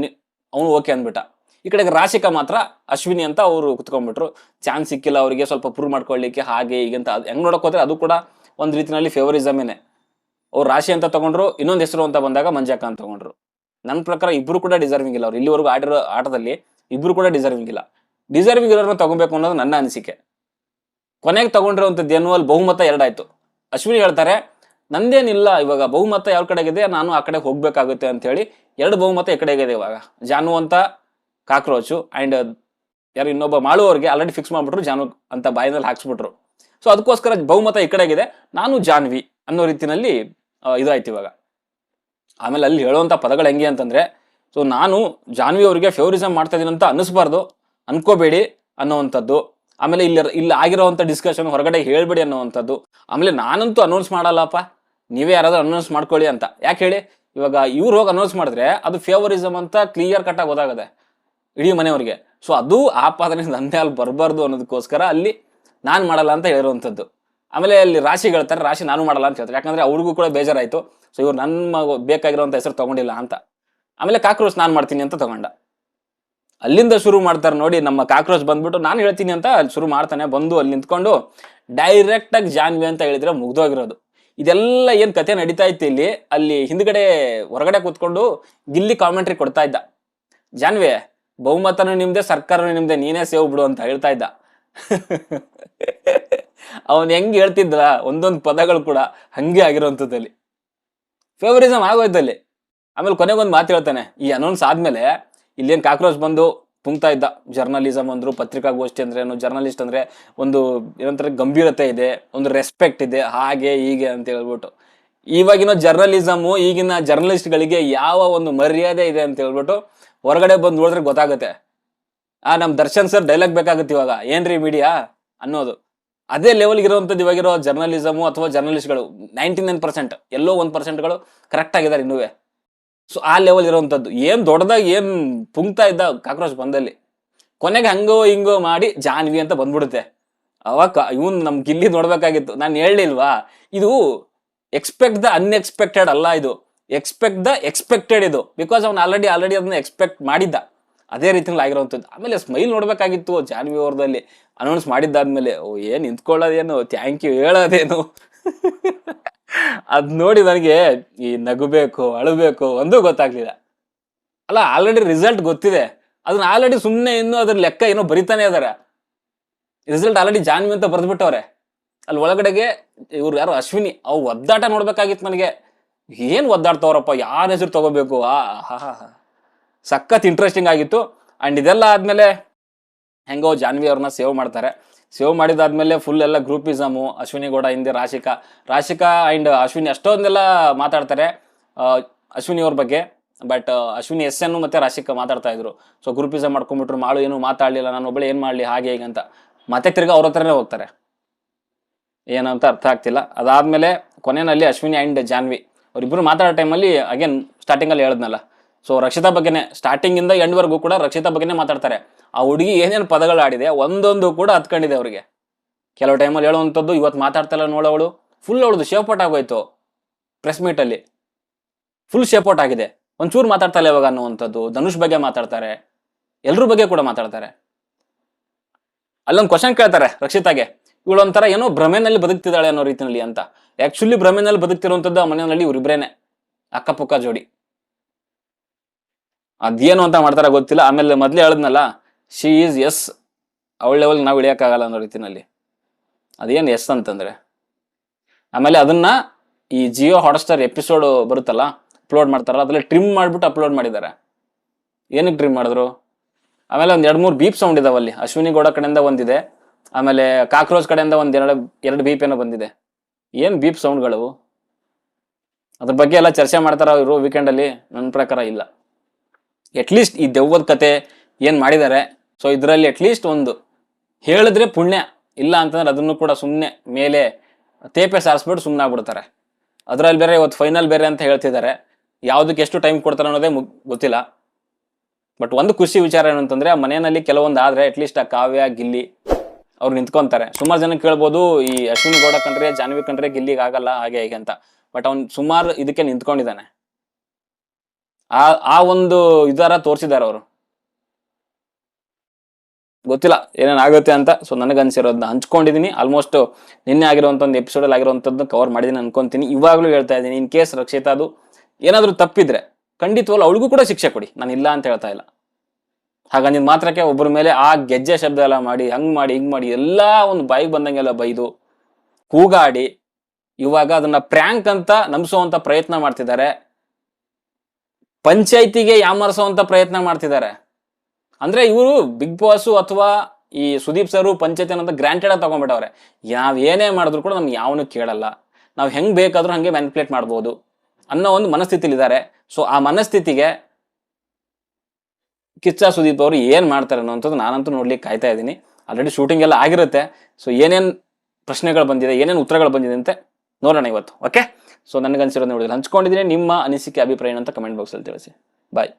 ಅವನು ಓಕೆ ಅಂದ್ಬಿಟ್ಟ. ಈ ಕಡೆಗೆ ರಾಶಿಕಾ ಮಾತ್ರ ಅಶ್ವಿನಿ ಅಂತ ಅವರು ಕುತ್ಕೊಂಡ್ಬಿಟ್ರು. ಚಾನ್ಸ್ ಸಿಕ್ಕಿಲ್ಲ, ಅವರಿಗೆ ಸ್ವಲ್ಪ ಪ್ರೂವ್ ಮಾಡ್ಕೊಳ್ಳಿಕ್ಕೆ ಹಾಗೆ ಹೀಗೆ ಅಂತ ಹೆಂಗ್ ನೋಡಕ್ ಹೋದ್ರೆ ಅದು ಕೂಡ ಒಂದು ರೀತಿನಲ್ಲಿ ಫೇವರಿಸಮೇನೆ ಅವ್ರು ರಾಶಿ ಅಂತ ತಗೊಂಡ್ರು, ಇನ್ನೊಂದು ಹೆಸರು ಅಂತ ಬಂದಾಗ ಮಂಜಾಕ ಅಂತ ತಗೊಂಡ್ರು. ನನ್ನ ಪ್ರಕಾರ ಇಬ್ರು ಕೂಡ ಡಿಸರ್ವಿಂಗ್ ಇಲ್ಲ ಅವ್ರು. ಇಲ್ಲಿವರೆಗೂ ಆಡಿರೋ ಆಟದಲ್ಲಿ ಇಬ್ರು ಕೂಡ ಡಿಸರ್ವಿಂಗ್ ಇಲ್ಲ. ಡಿಸರ್ವಿಂಗ್ ಇರೋರನ್ನ ತಗೋಬೇಕು ಅನ್ನೋದು ನನ್ನ ಅನಿಸಿಕೆ. ಕೊನೆಗೆ ತಗೊಂಡಿರುವಂಥದ್ದು ಏನು? ಬಹುಮತ ಎರಡಾಯ್ತು. ಅಶ್ವಿನಿ ಹೇಳ್ತಾರೆ, ನಂದೇನಿಲ್ಲ ಇವಾಗ, ಬಹುಮತ ಯಾವ ಕಡೆಗಿದೆ? ನಾನು ಆ ಕಡೆ ಹೋಗ್ಬೇಕಾಗುತ್ತೆ ಅಂತ ಹೇಳಿ ಎರಡು ಬಹುಮತ ಈ ಕಡೆಗಿದೆ ಇವಾಗ. ಜಾನು ಅಂತ ಕಾಕ್ರೋಚು ಅಂಡ್ ಯಾರು ಇನ್ನೊಬ್ಬ ಮಾಳುವವ್ರಿಗೆ ಆಲ್ರೆಡಿ ಫಿಕ್ಸ್ ಮಾಡ್ಬಿಟ್ರು, ಜಾನು ಅಂತ ಬಾಯಿನಲ್ಲಿ ಹಾಕ್ಸ್ಬಿಟ್ರು. ಸೊ ಅದಕ್ಕೋಸ್ಕರ ಬಹುಮತ ಈ ಕಡೆಗಿದೆ. ನಾನು ಜಾನ್ವಿ ಅನ್ನೋ ರೀತಿಯಲ್ಲಿ ಇದಾಯ್ತು ಇವಾಗ. ಆಮೇಲೆ ಅಲ್ಲಿ ಹೇಳುವಂಥ ಪದಗಳು ಹೆಂಗೆ ಅಂತಂದ್ರೆ ಸೊ ನಾನು ಜಾನ್ವಿ ಅವರಿಗೆ ಫೇವರಿಸಮ್ ಮಾಡ್ತಾ ಇದೀನಿ ಅಂತ ಅನ್ನಿಸ್ಬಾರ್ದು, ಅನ್ಕೋಬೇಡಿ ಅನ್ನೋವಂಥದ್ದು. ಆಮೇಲೆ ಇಲ್ಲಿ ಇಲ್ಲಿ ಆಗಿರೋವಂಥ ಡಿಸ್ಕಷನ್ ಹೊರಗಡೆ ಹೇಳ್ಬೇಡಿ ಅನ್ನೋವಂಥದ್ದು. ಆಮೇಲೆ ನಾನಂತೂ ಅನೌನ್ಸ್ ಮಾಡಲ್ಲಪ್ಪ. ನೀವೇ ಯಾರಾದರೂ ಅನೌನ್ಸ್ ಮಾಡ್ಕೊಳ್ಳಿ ಅಂತ. ಯಾಕೆ ಹೇಳಿ? ಇವಾಗ ಇವ್ರು ಹೋಗಿ ಅನೌನ್ಸ್ ಮಾಡಿದ್ರೆ ಅದು ಫೇವರಿಸಮ್ ಅಂತ ಕ್ಲಿಯರ್ ಕಟ್ ಆಗಿ ಗೊತ್ತಾಗದೆ ಇಡೀ ಮನೆಯವ್ರಿಗೆ. ಸೊ ಅದು ಆಪಾದನೆ ನನ್ನ ಅಲ್ಲಿ ಬರಬಾರ್ದು ಅನ್ನೋದಕ್ಕೋಸ್ಕರ ಅಲ್ಲಿ ನಾನು ಮಾಡಲ್ಲ ಅಂತ ಹೇಳಿರುವಂಥದ್ದು. ಆಮೇಲೆ ಅಲ್ಲಿ ರಾಶಿ ಹೇಳ್ತಾರೆ, ರಾಶಿ ನಾನು ಮಾಡಲ್ಲ ಅಂತ ಹೇಳ್ತಾರೆ. ಯಾಕಂದ್ರೆ ಅವ್ರಿಗೂ ಕೂಡ ಬೇಜಾರಾಯಿತು. ಸೊ ಇವ್ರು ನನ್ನ ಬೇಕಾಗಿರೋಂಥ ಹೆಸರು ತಗೊಂಡಿಲ್ಲ ಅಂತ. ಆಮೇಲೆ ಕಾಕ್ರೋಚ್ ನಾನು ಮಾಡ್ತೀನಿ ಅಂತ ತಗೊಂಡ. ಅಲ್ಲಿಂದ ಶುರು ಮಾಡ್ತಾರೆ ನೋಡಿ, ನಮ್ಮ ಕಾಕ್ರೋಚ್ ಬಂದ್ಬಿಟ್ಟು ನಾನು ಹೇಳ್ತೀನಿ ಅಂತ ಅಲ್ಲಿ ಶುರು ಮಾಡ್ತಾನೆ, ಬಂದು ಅಲ್ಲಿ ನಿಂತ್ಕೊಂಡು ಡೈರೆಕ್ಟಾಗಿ ಜಾನ್ವಿ ಅಂತ ಹೇಳಿದ್ರೆ ಮುಗ್ದೋಗಿರೋದು. ಇದೆಲ್ಲ ಏನು ಕತೆ ನಡೀತಾ ಇತ್ತು ಇಲ್ಲಿ, ಅಲ್ಲಿ ಹಿಂದ್ಗಡೆ ಹೊರಗಡೆ ಕೂತ್ಕೊಂಡು ಗಿಲ್ಲಿ ಕಾಮೆಂಟ್ರಿ ಕೊಡ್ತಾ ಇದ್ದ. ಜಾನ್ವಿ ಬಹುಮತನೂ ನಿಮ್ದೆ, ಸರ್ಕಾರನೂ ನಿಮ್ದೆ, ನೀನೇ ಸೇವ್ ಬಿಡು ಅಂತ ಹೇಳ್ತಾ ಇದ್ದ. ಅವನ್ ಹೆಂಗ್ ಹೇಳ್ತಿದ್ರ ಒಂದೊಂದು ಪದಗಳು ಕೂಡ ಹಂಗೆ ಆಗಿರೋಂಥದ್ದಲ್ಲಿ ಫೇವರಿಸಮ್ ಆಗೋಯ್ತಲ್ಲಿ. ಆಮೇಲೆ ಕೊನೆಗೊಂದು ಮಾತು ಹೇಳ್ತಾನೆ. ಈ ಅನೌನ್ಸ್ ಆದ್ಮೇಲೆ ಇಲ್ಲೇನು ಕಾಕ್ರೋಚ್ ಬಂದು ತುಂಬ್ತಾ ಇದ್ದ. ಜರ್ನಲಿಸಮ್ ಅಂದ್ರು, ಪತ್ರಿಕಾಗೋಷ್ಠಿ ಅಂದ್ರೆ ಏನು ಜರ್ನಲಿಸ್ಟ್ ಅಂದ್ರೆ ಒಂದು ಏನಂತಾರೆ, ಗಂಭೀರತೆ ಇದೆ, ಒಂದು ರೆಸ್ಪೆಕ್ಟ್ ಇದೆ, ಹಾಗೆ ಹೀಗೆ ಅಂತ ಹೇಳ್ಬಿಟ್ಟು. ಇವಾಗಿನ ಜರ್ನಲಿಸಮು ಈಗಿನ ಜರ್ನಲಿಸ್ಟ್ಗಳಿಗೆ ಯಾವ ಒಂದು ಮರ್ಯಾದೆ ಇದೆ ಅಂತ ಹೇಳ್ಬಿಟ್ಟು ಹೊರಗಡೆ ಬಂದು ನೋಡಿದ್ರೆ ಗೊತ್ತಾಗುತ್ತೆ. ಆ, ನಮ್ ದರ್ಶನ್ ಸರ್ ಡೈಲಾಗ್ ಬೇಕಾಗುತ್ತೆ ಇವಾಗ. ಏನ್ರಿ ಮೀಡಿಯಾ ಅನ್ನೋದು. ಅದೇ ಲೆವೆಲ್ಗೆ ಇರುವಂಥದ್ದು ಇವಾಗಿರೋ ಜರ್ನಲಿಸಮು ಅಥವಾ ಜರ್ನಲಿಸ್ಟ್ಗಳು ನೈಂಟಿ ನೈನ್ ಪರ್ಸೆಂಟ್ ಎಲ್ಲೋ ಒಂದು ಪರ್ಸೆಂಟ್ಗಳು ಕರೆಕ್ಟ್ ಆಗಿದ್ದಾರೆ ಇನ್ನೂ ಸೊ ಆ ಲೆವೆಲ್ ಇರುವಂಥದ್ದು. ಏನು ದೊಡ್ಡದಾಗಿ, ಏನು ಪುಂಕ್ತಾ ಇದ್ದ ಕಾಕ್ರೋಚ್ ಬಂದಲ್ಲಿ. ಕೊನೆಗೆ ಹಂಗೋ ಹಿಂಗೋ ಮಾಡಿ ಜಾನ್ವಿ ಅಂತ ಬಂದ್ಬಿಡುತ್ತೆ. ಅವಾಗ ಇವನ್ ನಮ್ ಗಿಲ್ಲಿ ನೋಡ್ಬೇಕಾಗಿತ್ತು. ನಾನು ಹೇಳಲಿಲ್ವಾ? ಇದು ಎಕ್ಸ್ಪೆಕ್ಟ್ ದ ಅನ್ಎಕ್ಸ್ಪೆಕ್ಟೆಡ್ ಅಲ್ಲ ಇದು. ಎಕ್ಸ್ಪೆಕ್ಟ್ ದ ಎಕ್ಸ್ಪೆಕ್ಟೆಡ್ ಇದು. ಬಿಕಾಸ್ ಅವ್ನು ಆಲ್ರೆಡಿ ಆಲ್ರೆಡಿ ಅದನ್ನ ಎಕ್ಸ್ಪೆಕ್ಟ್ ಮಾಡಿದ್ದ. ಅದೇ ರೀತಿಯಲ್ಲಿ ಆಗಿರುವಂಥದ್ದು. ಆಮೇಲೆ ಸ್ಮೈಲ್ ನೋಡಬೇಕಾಗಿತ್ತು ಜಾನ್ವಿ ಅವ್ರದಲ್ಲಿ ಅನೌನ್ಸ್ ಮಾಡಿದ್ದಾದ್ಮೇಲೆ, ಓ, ಏನು ನಿಂತ್ಕೊಳ್ಳೋದೇನು? ಥ್ಯಾಂಕ್ ಯು ಹೇಳೋದೇನು? ಅದು ನೋಡಿ ನನಗೆ ಈ ನಗಬೇಕು ಅಳಬೇಕು ಒಂದೂ ಗೊತ್ತಾಗ್ಲಿಲ್ಲ. ಅಲ್ಲ ಆಲ್ರೆಡಿ ರಿಸಲ್ಟ್ ಗೊತ್ತಿದೆ. ಅದನ್ನ ಆಲ್ರೆಡಿ ಸುಮ್ಮನೆ ಇನ್ನೂ ಅದ್ರ ಲೆಕ್ಕ ಏನೋ ಬರಿತಾನೆ ಇದಾರೆ. ರಿಸಲ್ಟ್ ಆಲ್ರೆಡಿ ಜಾನ್ವಿ ಅಂತ ಬರೆದ್ಬಿಟ್ಟವ್ರೆ. ಅಲ್ಲಿ ಒಳಗಡೆಗೆ ಇವ್ರು ಯಾರು, ಅಶ್ವಿನಿ, ಅವು ಒದ್ದಾಟ ನೋಡ್ಬೇಕಾಗಿತ್ತು ನನಗೆ ಏನ್ ಒದ್ದಾಡ್ತವ್ರಪ್ಪ? ಯಾರ ಹೆಸರು ತಗೋಬೇಕು? ಆ. ಸಖತ್ ಇಂಟ್ರೆಸ್ಟಿಂಗ್ ಆಗಿತ್ತು. ಆ್ಯಂಡ್ ಇದೆಲ್ಲ ಆದಮೇಲೆ ಹೆಂಗೋ ಜಾನ್ವಿ ಅವ್ರನ್ನ ಸೇವ್ ಮಾಡ್ತಾರೆ. ಸೇವ್ ಮಾಡಿದಾದ್ಮೇಲೆ ಫುಲ್ ಎಲ್ಲ ಗ್ರೂಪಿಸಮು ಅಶ್ವಿನಿ ಗೌಡ ಹಿಂದೆ ರಾಶಿಕಾ. ರಾಶಿಕಾ ಆ್ಯಂಡ್ ಅಶ್ವಿನಿ ಅಷ್ಟೊಂದೆಲ್ಲ ಮಾತಾಡ್ತಾರೆ ಅಶ್ವಿನಿ ಅವ್ರ ಬಗ್ಗೆ. ಬಟ್ ಅಶ್ವಿನಿ ಎಸ್ ಎನ್ನು ಮತ್ತೆ ರಾಶಿಕಾ ಮಾತಾಡ್ತಾ ಇದ್ರು. ಸೊ ಗ್ರೂಪಿಸಮ್ ಮಾಡ್ಕೊಂಡ್ಬಿಟ್ರು, ಮಾಳು, ಏನು ಮಾತಾಡ್ಲಿಲ್ಲ. ನಾನು ಒಬ್ಬಳೆ ಏನು ಮಾಡ್ಲಿ? ಹಾಗೆ, ಹೀಗೆ ಅಂತ. ಮತ್ತೆ ತಿರ್ಗಿ ಅವ್ರ ಹತ್ರನೇ ಹೋಗ್ತಾರೆ. ಏನಂತ ಅರ್ಥ ಆಗ್ತಿಲ್ಲ. ಅದಾದಮೇಲೆ ಕೊನೆಯಲ್ಲಿ ಅಶ್ವಿನಿ ಅಂಡ್ ಜಾನ್ವಿ. ಅವ್ರಿಬ್ರು ಮಾತಾಡೋ ಟೈಮಲ್ಲಿ ಅಗೇನ್ ಸ್ಟಾರ್ಟಿಂಗಲ್ಲಿ ಹೇಳಿದ್ನಲ್ಲ. ಸೊ ರಕ್ಷಿತಾ ಬಗ್ಗೆನೇ ಸ್ಟಾರ್ಟಿಂಗಿಂದ ಎಂಡ್ವರೆಗೂ ಎಂಡ್ ವರ್ಗೂ ಕೂಡ ರಕ್ಷಿತಾ ಬಗ್ಗೆನೇ ಮಾತಾಡ್ತಾರೆ. ಆ ಹುಡುಗಿ ಏನೇನು ಪದಗಳು ಆಡಿದೆ ಒಂದೊಂದು ಕೂಡ ಹತ್ಕೊಂಡಿದೆ ಅವರಿಗೆ. ಕೆಲವು ಟೈಮಲ್ಲಿ ಹೇಳುವಂಥದ್ದು ಇವತ್ತು ಮಾತಾಡ್ತಲ್ಲ ನೋಡೋವಳು ಫುಲ್ ಅವಳದು ಶೇಪೌಟ್ ಆಗೋಯ್ತು. ಪ್ರೆಸ್ ಮೀಟಲ್ಲಿ ಫುಲ್ ಶೇಪೌಟ್ ಆಗಿದೆ. ಒಂಚೂರು ಮಾತಾಡ್ತಾಳೆ ಇವಾಗ ಅನ್ನುವಂಥದ್ದು. ಧನುಷ್ ಬಗ್ಗೆ ಮಾತಾಡ್ತಾರೆ. ಎಲ್ಲರ ಬಗ್ಗೆ ಕೂಡ ಮಾತಾಡ್ತಾರೆ. ಅಲ್ಲೊಂದು ಕ್ವಶನ್ ಕೇಳ್ತಾರೆ ರಕ್ಷಿತಾಗೆ. ಇವಳು ಒಂಥರ ಏನೋ ಭ್ರಮೆನಲ್ಲಿ ಬದುಕ್ತಿದ್ದಾಳೆ ಅನ್ನೋ ರೀತಿಯಲ್ಲಿ ಅಂತ. ಆಕ್ಚುಲಿ ಭ್ರಮೆನಲ್ಲಿ ಬದುಕ್ತಿರುವಂತದ್ದು ಆ ಮನೆಯಲ್ಲಿ ಇವ್ರಿಬ್ರೇನೆ. ಅಕ್ಕಪಕ್ಕ ಜೋಡಿ. ಅದೇನು ಅಂತ ಮಾಡ್ತಾರ ಗೊತ್ತಿಲ್ಲ. ಆಮೇಲೆ ಮೊದಲೇ ಹೇಳದ್ನಲ್ಲ ಶಿ ಈಸ್ ಎಸ್ ಅವಳ ಲೆವೆಲ್ ನಾವು ಇಳಿಯೋಕ್ಕಾಗಲ್ಲ ಅನ್ನೋ ರೀತಿನಲ್ಲಿ. ಅದೇನು ಎಸ್ ಅಂತಂದ್ರೆ. ಆಮೇಲೆ ಅದನ್ನ ಈ ಜಿಯೋ ಹಾಟ್ಸ್ಟಾರ್ ಎಪಿಸೋಡ್ ಬರುತ್ತಲ್ಲ ಅಪ್ಲೋಡ್ ಮಾಡ್ತಾರಲ್ಲ, ಅದರಲ್ಲಿ ಟ್ರಿಮ್ ಮಾಡಿಬಿಟ್ಟು ಅಪ್ಲೋಡ್ ಮಾಡಿದ್ದಾರೆ. ಏನಕ್ಕೆ ಟ್ರಿಮ್ ಮಾಡಿದ್ರು? ಆಮೇಲೆ ಒಂದು ಎರಡು ಮೂರು ಬೀಪ್ ಸೌಂಡ್ ಇದಾವಲ್ಲಿ. ಅಶ್ವಿನಿ ಗೌಡ ಕಡೆಯಿಂದ ಒಂದಿದೆ. ಆಮೇಲೆ ಕಾಕ್ರೋಚ್ ಕಡೆಯಿಂದ ಒಂದು ಎರಡು ಎರಡು ಬೀಪ್ ಏನೋ ಬಂದಿದೆ. ಏನ್ ಬೀಪ್ ಸೌಂಡ್ಗಳು ಅದ್ರ ಬಗ್ಗೆ ಎಲ್ಲ ಚರ್ಚೆ ಮಾಡ್ತಾರ ಇವರು ವೀಕೆಂಡಲ್ಲಿ ನನ್ನ ಪ್ರಕಾರ ಇಲ್ಲ. ಅಟ್ಲೀಸ್ಟ್ ಈ ದೆವ್ವದ ಕತೆ ಏನು ಮಾಡಿದ್ದಾರೆ ಸೊ ಇದರಲ್ಲಿ ಅಟ್ಲೀಸ್ಟ್ ಒಂದು ಹೇಳಿದ್ರೆ ಪುಣ್ಯ, ಇಲ್ಲ ಅಂತಂದ್ರೆ ಅದನ್ನು ಕೂಡ ಸುಮ್ಮನೆ ಮೇಲೆ ತೇಪೆ ಸಾರಿಸ್ಬಿಟ್ಟು ಸುಮ್ಮನೆ ಆಗ್ಬಿಡ್ತಾರೆ. ಅದರಲ್ಲಿ ಬೇರೆ ಇವತ್ತು ಫೈನಲ್ ಬೇರೆ ಅಂತ ಹೇಳ್ತಿದ್ದಾರೆ ಯಾವುದಕ್ಕೆ ಎಷ್ಟು ಟೈಮ್ ಕೊಡ್ತಾರೆ ಅನ್ನೋದೇ ಗೊತ್ತಿಲ್ಲ. ಬಟ್ ಒಂದು ಖುಷಿ ವಿಚಾರ ಏನಂತಂದ್ರೆ, ಆ ಮನೆಯಲ್ಲಿ ಕೆಲವೊಂದು ಆದರೆ ಅಟ್ಲೀಸ್ಟ್ ಆ ಕಾವ್ಯ, ಗಿಲ್ಲಿ ಅವ್ರು ನಿಂತ್ಕೊಂತಾರೆ. ಸುಮಾರು ಜನ ಕೇಳ್ಬೋದು, ಈ ಅಶ್ವಿನಿ ಗೌಡ ಕಂಡ್ರೆ ಜಾನ್ವಿ ಕಂಡ್ರೆ ಗಿಲ್ಲಿಗೆ ಆಗಲ್ಲ ಹಾಗೆ ಹೀಗೆ ಅಂತ. ಬಟ್ ಅವ್ನು ಸುಮಾರು ಇದಕ್ಕೆ ನಿಂತ್ಕೊಂಡಿದ್ದಾನೆ. ಆ ಆ ಒಂದು ಇದರ ತೋರಿಸಿದ್ದಾರೆ ಅವರು. ಗೊತ್ತಿಲ್ಲ ಏನೇನಾಗುತ್ತೆ ಅಂತ. ಸೊ ನನಗನ್ಸಿರೋದನ್ನ ಹಂಚ್ಕೊಂಡಿದ್ದೀನಿ ಆಲ್ಮೋಸ್ಟ್ ನಿನ್ನೆ ಆಗಿರುವಂಥ ಒಂದು ಎಪಿಸೋಡಲ್ಲಿ ಆಗಿರುವಂಥದ್ದು ಕವರ್ ಮಾಡಿದ್ದೀನಿ ಅನ್ಕೊಂತೀನಿ. ಇವಾಗಲೂ ಹೇಳ್ತಾ ಇದ್ದೀನಿ ಇನ್ ಕೇಸ್ ರಕ್ಷಿತಾ ಅದು ಏನಾದರೂ ತಪ್ಪಿದ್ರೆ ಖಂಡಿತವಾಗ್ಲೂ ಅವಳಿಗೂ ಕೂಡ ಶಿಕ್ಷೆ ಕೊಡಿ. ನಾನು ಇಲ್ಲ ಅಂತ ಹೇಳ್ತಾ ಇಲ್ಲ. ಹಾಗಂದಿದ್ ಮಾತ್ರಕ್ಕೆ ಒಬ್ಬರ ಮೇಲೆ ಆ ಗೆಜ್ಜೆ ಶಬ್ದ ಎಲ್ಲ ಮಾಡಿ, ಹಂಗ್ ಮಾಡಿ, ಹಿಂಗ್ ಮಾಡಿ, ಎಲ್ಲಾ ಒಂದು ಬಾಯಿಗೆ ಬಂದಂಗೆಲ್ಲ ಬೈದು, ಕೂಗಾಡಿ, ಇವಾಗ ಅದನ್ನ ಪ್ರ್ಯಾಂಕ್ ಅಂತ ನಂಬಿಸುವಂತ ಪ್ರಯತ್ನ ಮಾಡ್ತಿದ್ದಾರೆ. ಪಂಚಾಯಿತಿಗೆ ಯಾಮರಿಸುವಂತ ಪ್ರಯತ್ನ ಮಾಡ್ತಿದ್ದಾರೆ. ಅಂದ್ರೆ ಇವರು ಬಿಗ್ ಬಾಸ್ ಅಥವಾ ಈ ಸುದೀಪ್ ಸರ್ ಪಂಚಾಯತಿ ಅನ್ನೋದು ಗ್ರಾಂಟೆಡ್ ಆಗಿ ತಗೊಂಡ್ಬಿಟ್ಟವ್ರೆ. ನಾವ್ ಏನೇ ಮಾಡಿದ್ರು ಕೂಡ ನಮ್ಗೆ ಯಾವನು ಕೇಳಲ್ಲ. ನಾವು ಹೆಂಗ್ ಬೇಕಾದ್ರೂ ಹಂಗೆ ಮ್ಯಾನಿಪುಲೇಟ್ ಮಾಡ್ಬೋದು ಅನ್ನೋ ಒಂದು ಮನಸ್ಥಿತಿಲಿದ್ದಾರೆ. ಸೊ ಆ ಮನಸ್ಥಿತಿಗೆ ಕಿಚ್ಚ ಸುದೀಪ್ ಅವರು ಏನು ಮಾಡ್ತಾರೆ ಅನ್ನೋಂಥದ್ದು ನಾನಂತೂ ನೋಡ್ಲಿಕ್ಕೆ ಕಾಯ್ತಾ ಇದ್ದೀನಿ. ಆಲ್ರೆಡಿ ಶೂಟಿಂಗ್ ಎಲ್ಲ ಆಗಿರುತ್ತೆ. ಸೊ ಏನೇನು ಪ್ರಶ್ನೆಗಳು ಬಂದಿದೆ, ಏನೇನು ಉತ್ತರಗಳು ಬಂದಿದೆ ಅಂತ ನೋಡೋಣ ಇವತ್ತು ಓಕೆ ಸೊ ನನಗನ್ಸಿರೋದು ನೋಡಿದ್ರೆ ಹಂಚ್ಕೊಂಡಿದ್ದೀನಿ. ನಿಮ್ಮ ಅನಿಸಿಕೆ, ಅಭಿಪ್ರಾಯ ಅಂತ ಕಮೆಂಟ್ ಬಾಕ್ಸಲ್ಲಿ ತಿಳಿಸಿ. ಬಾಯ್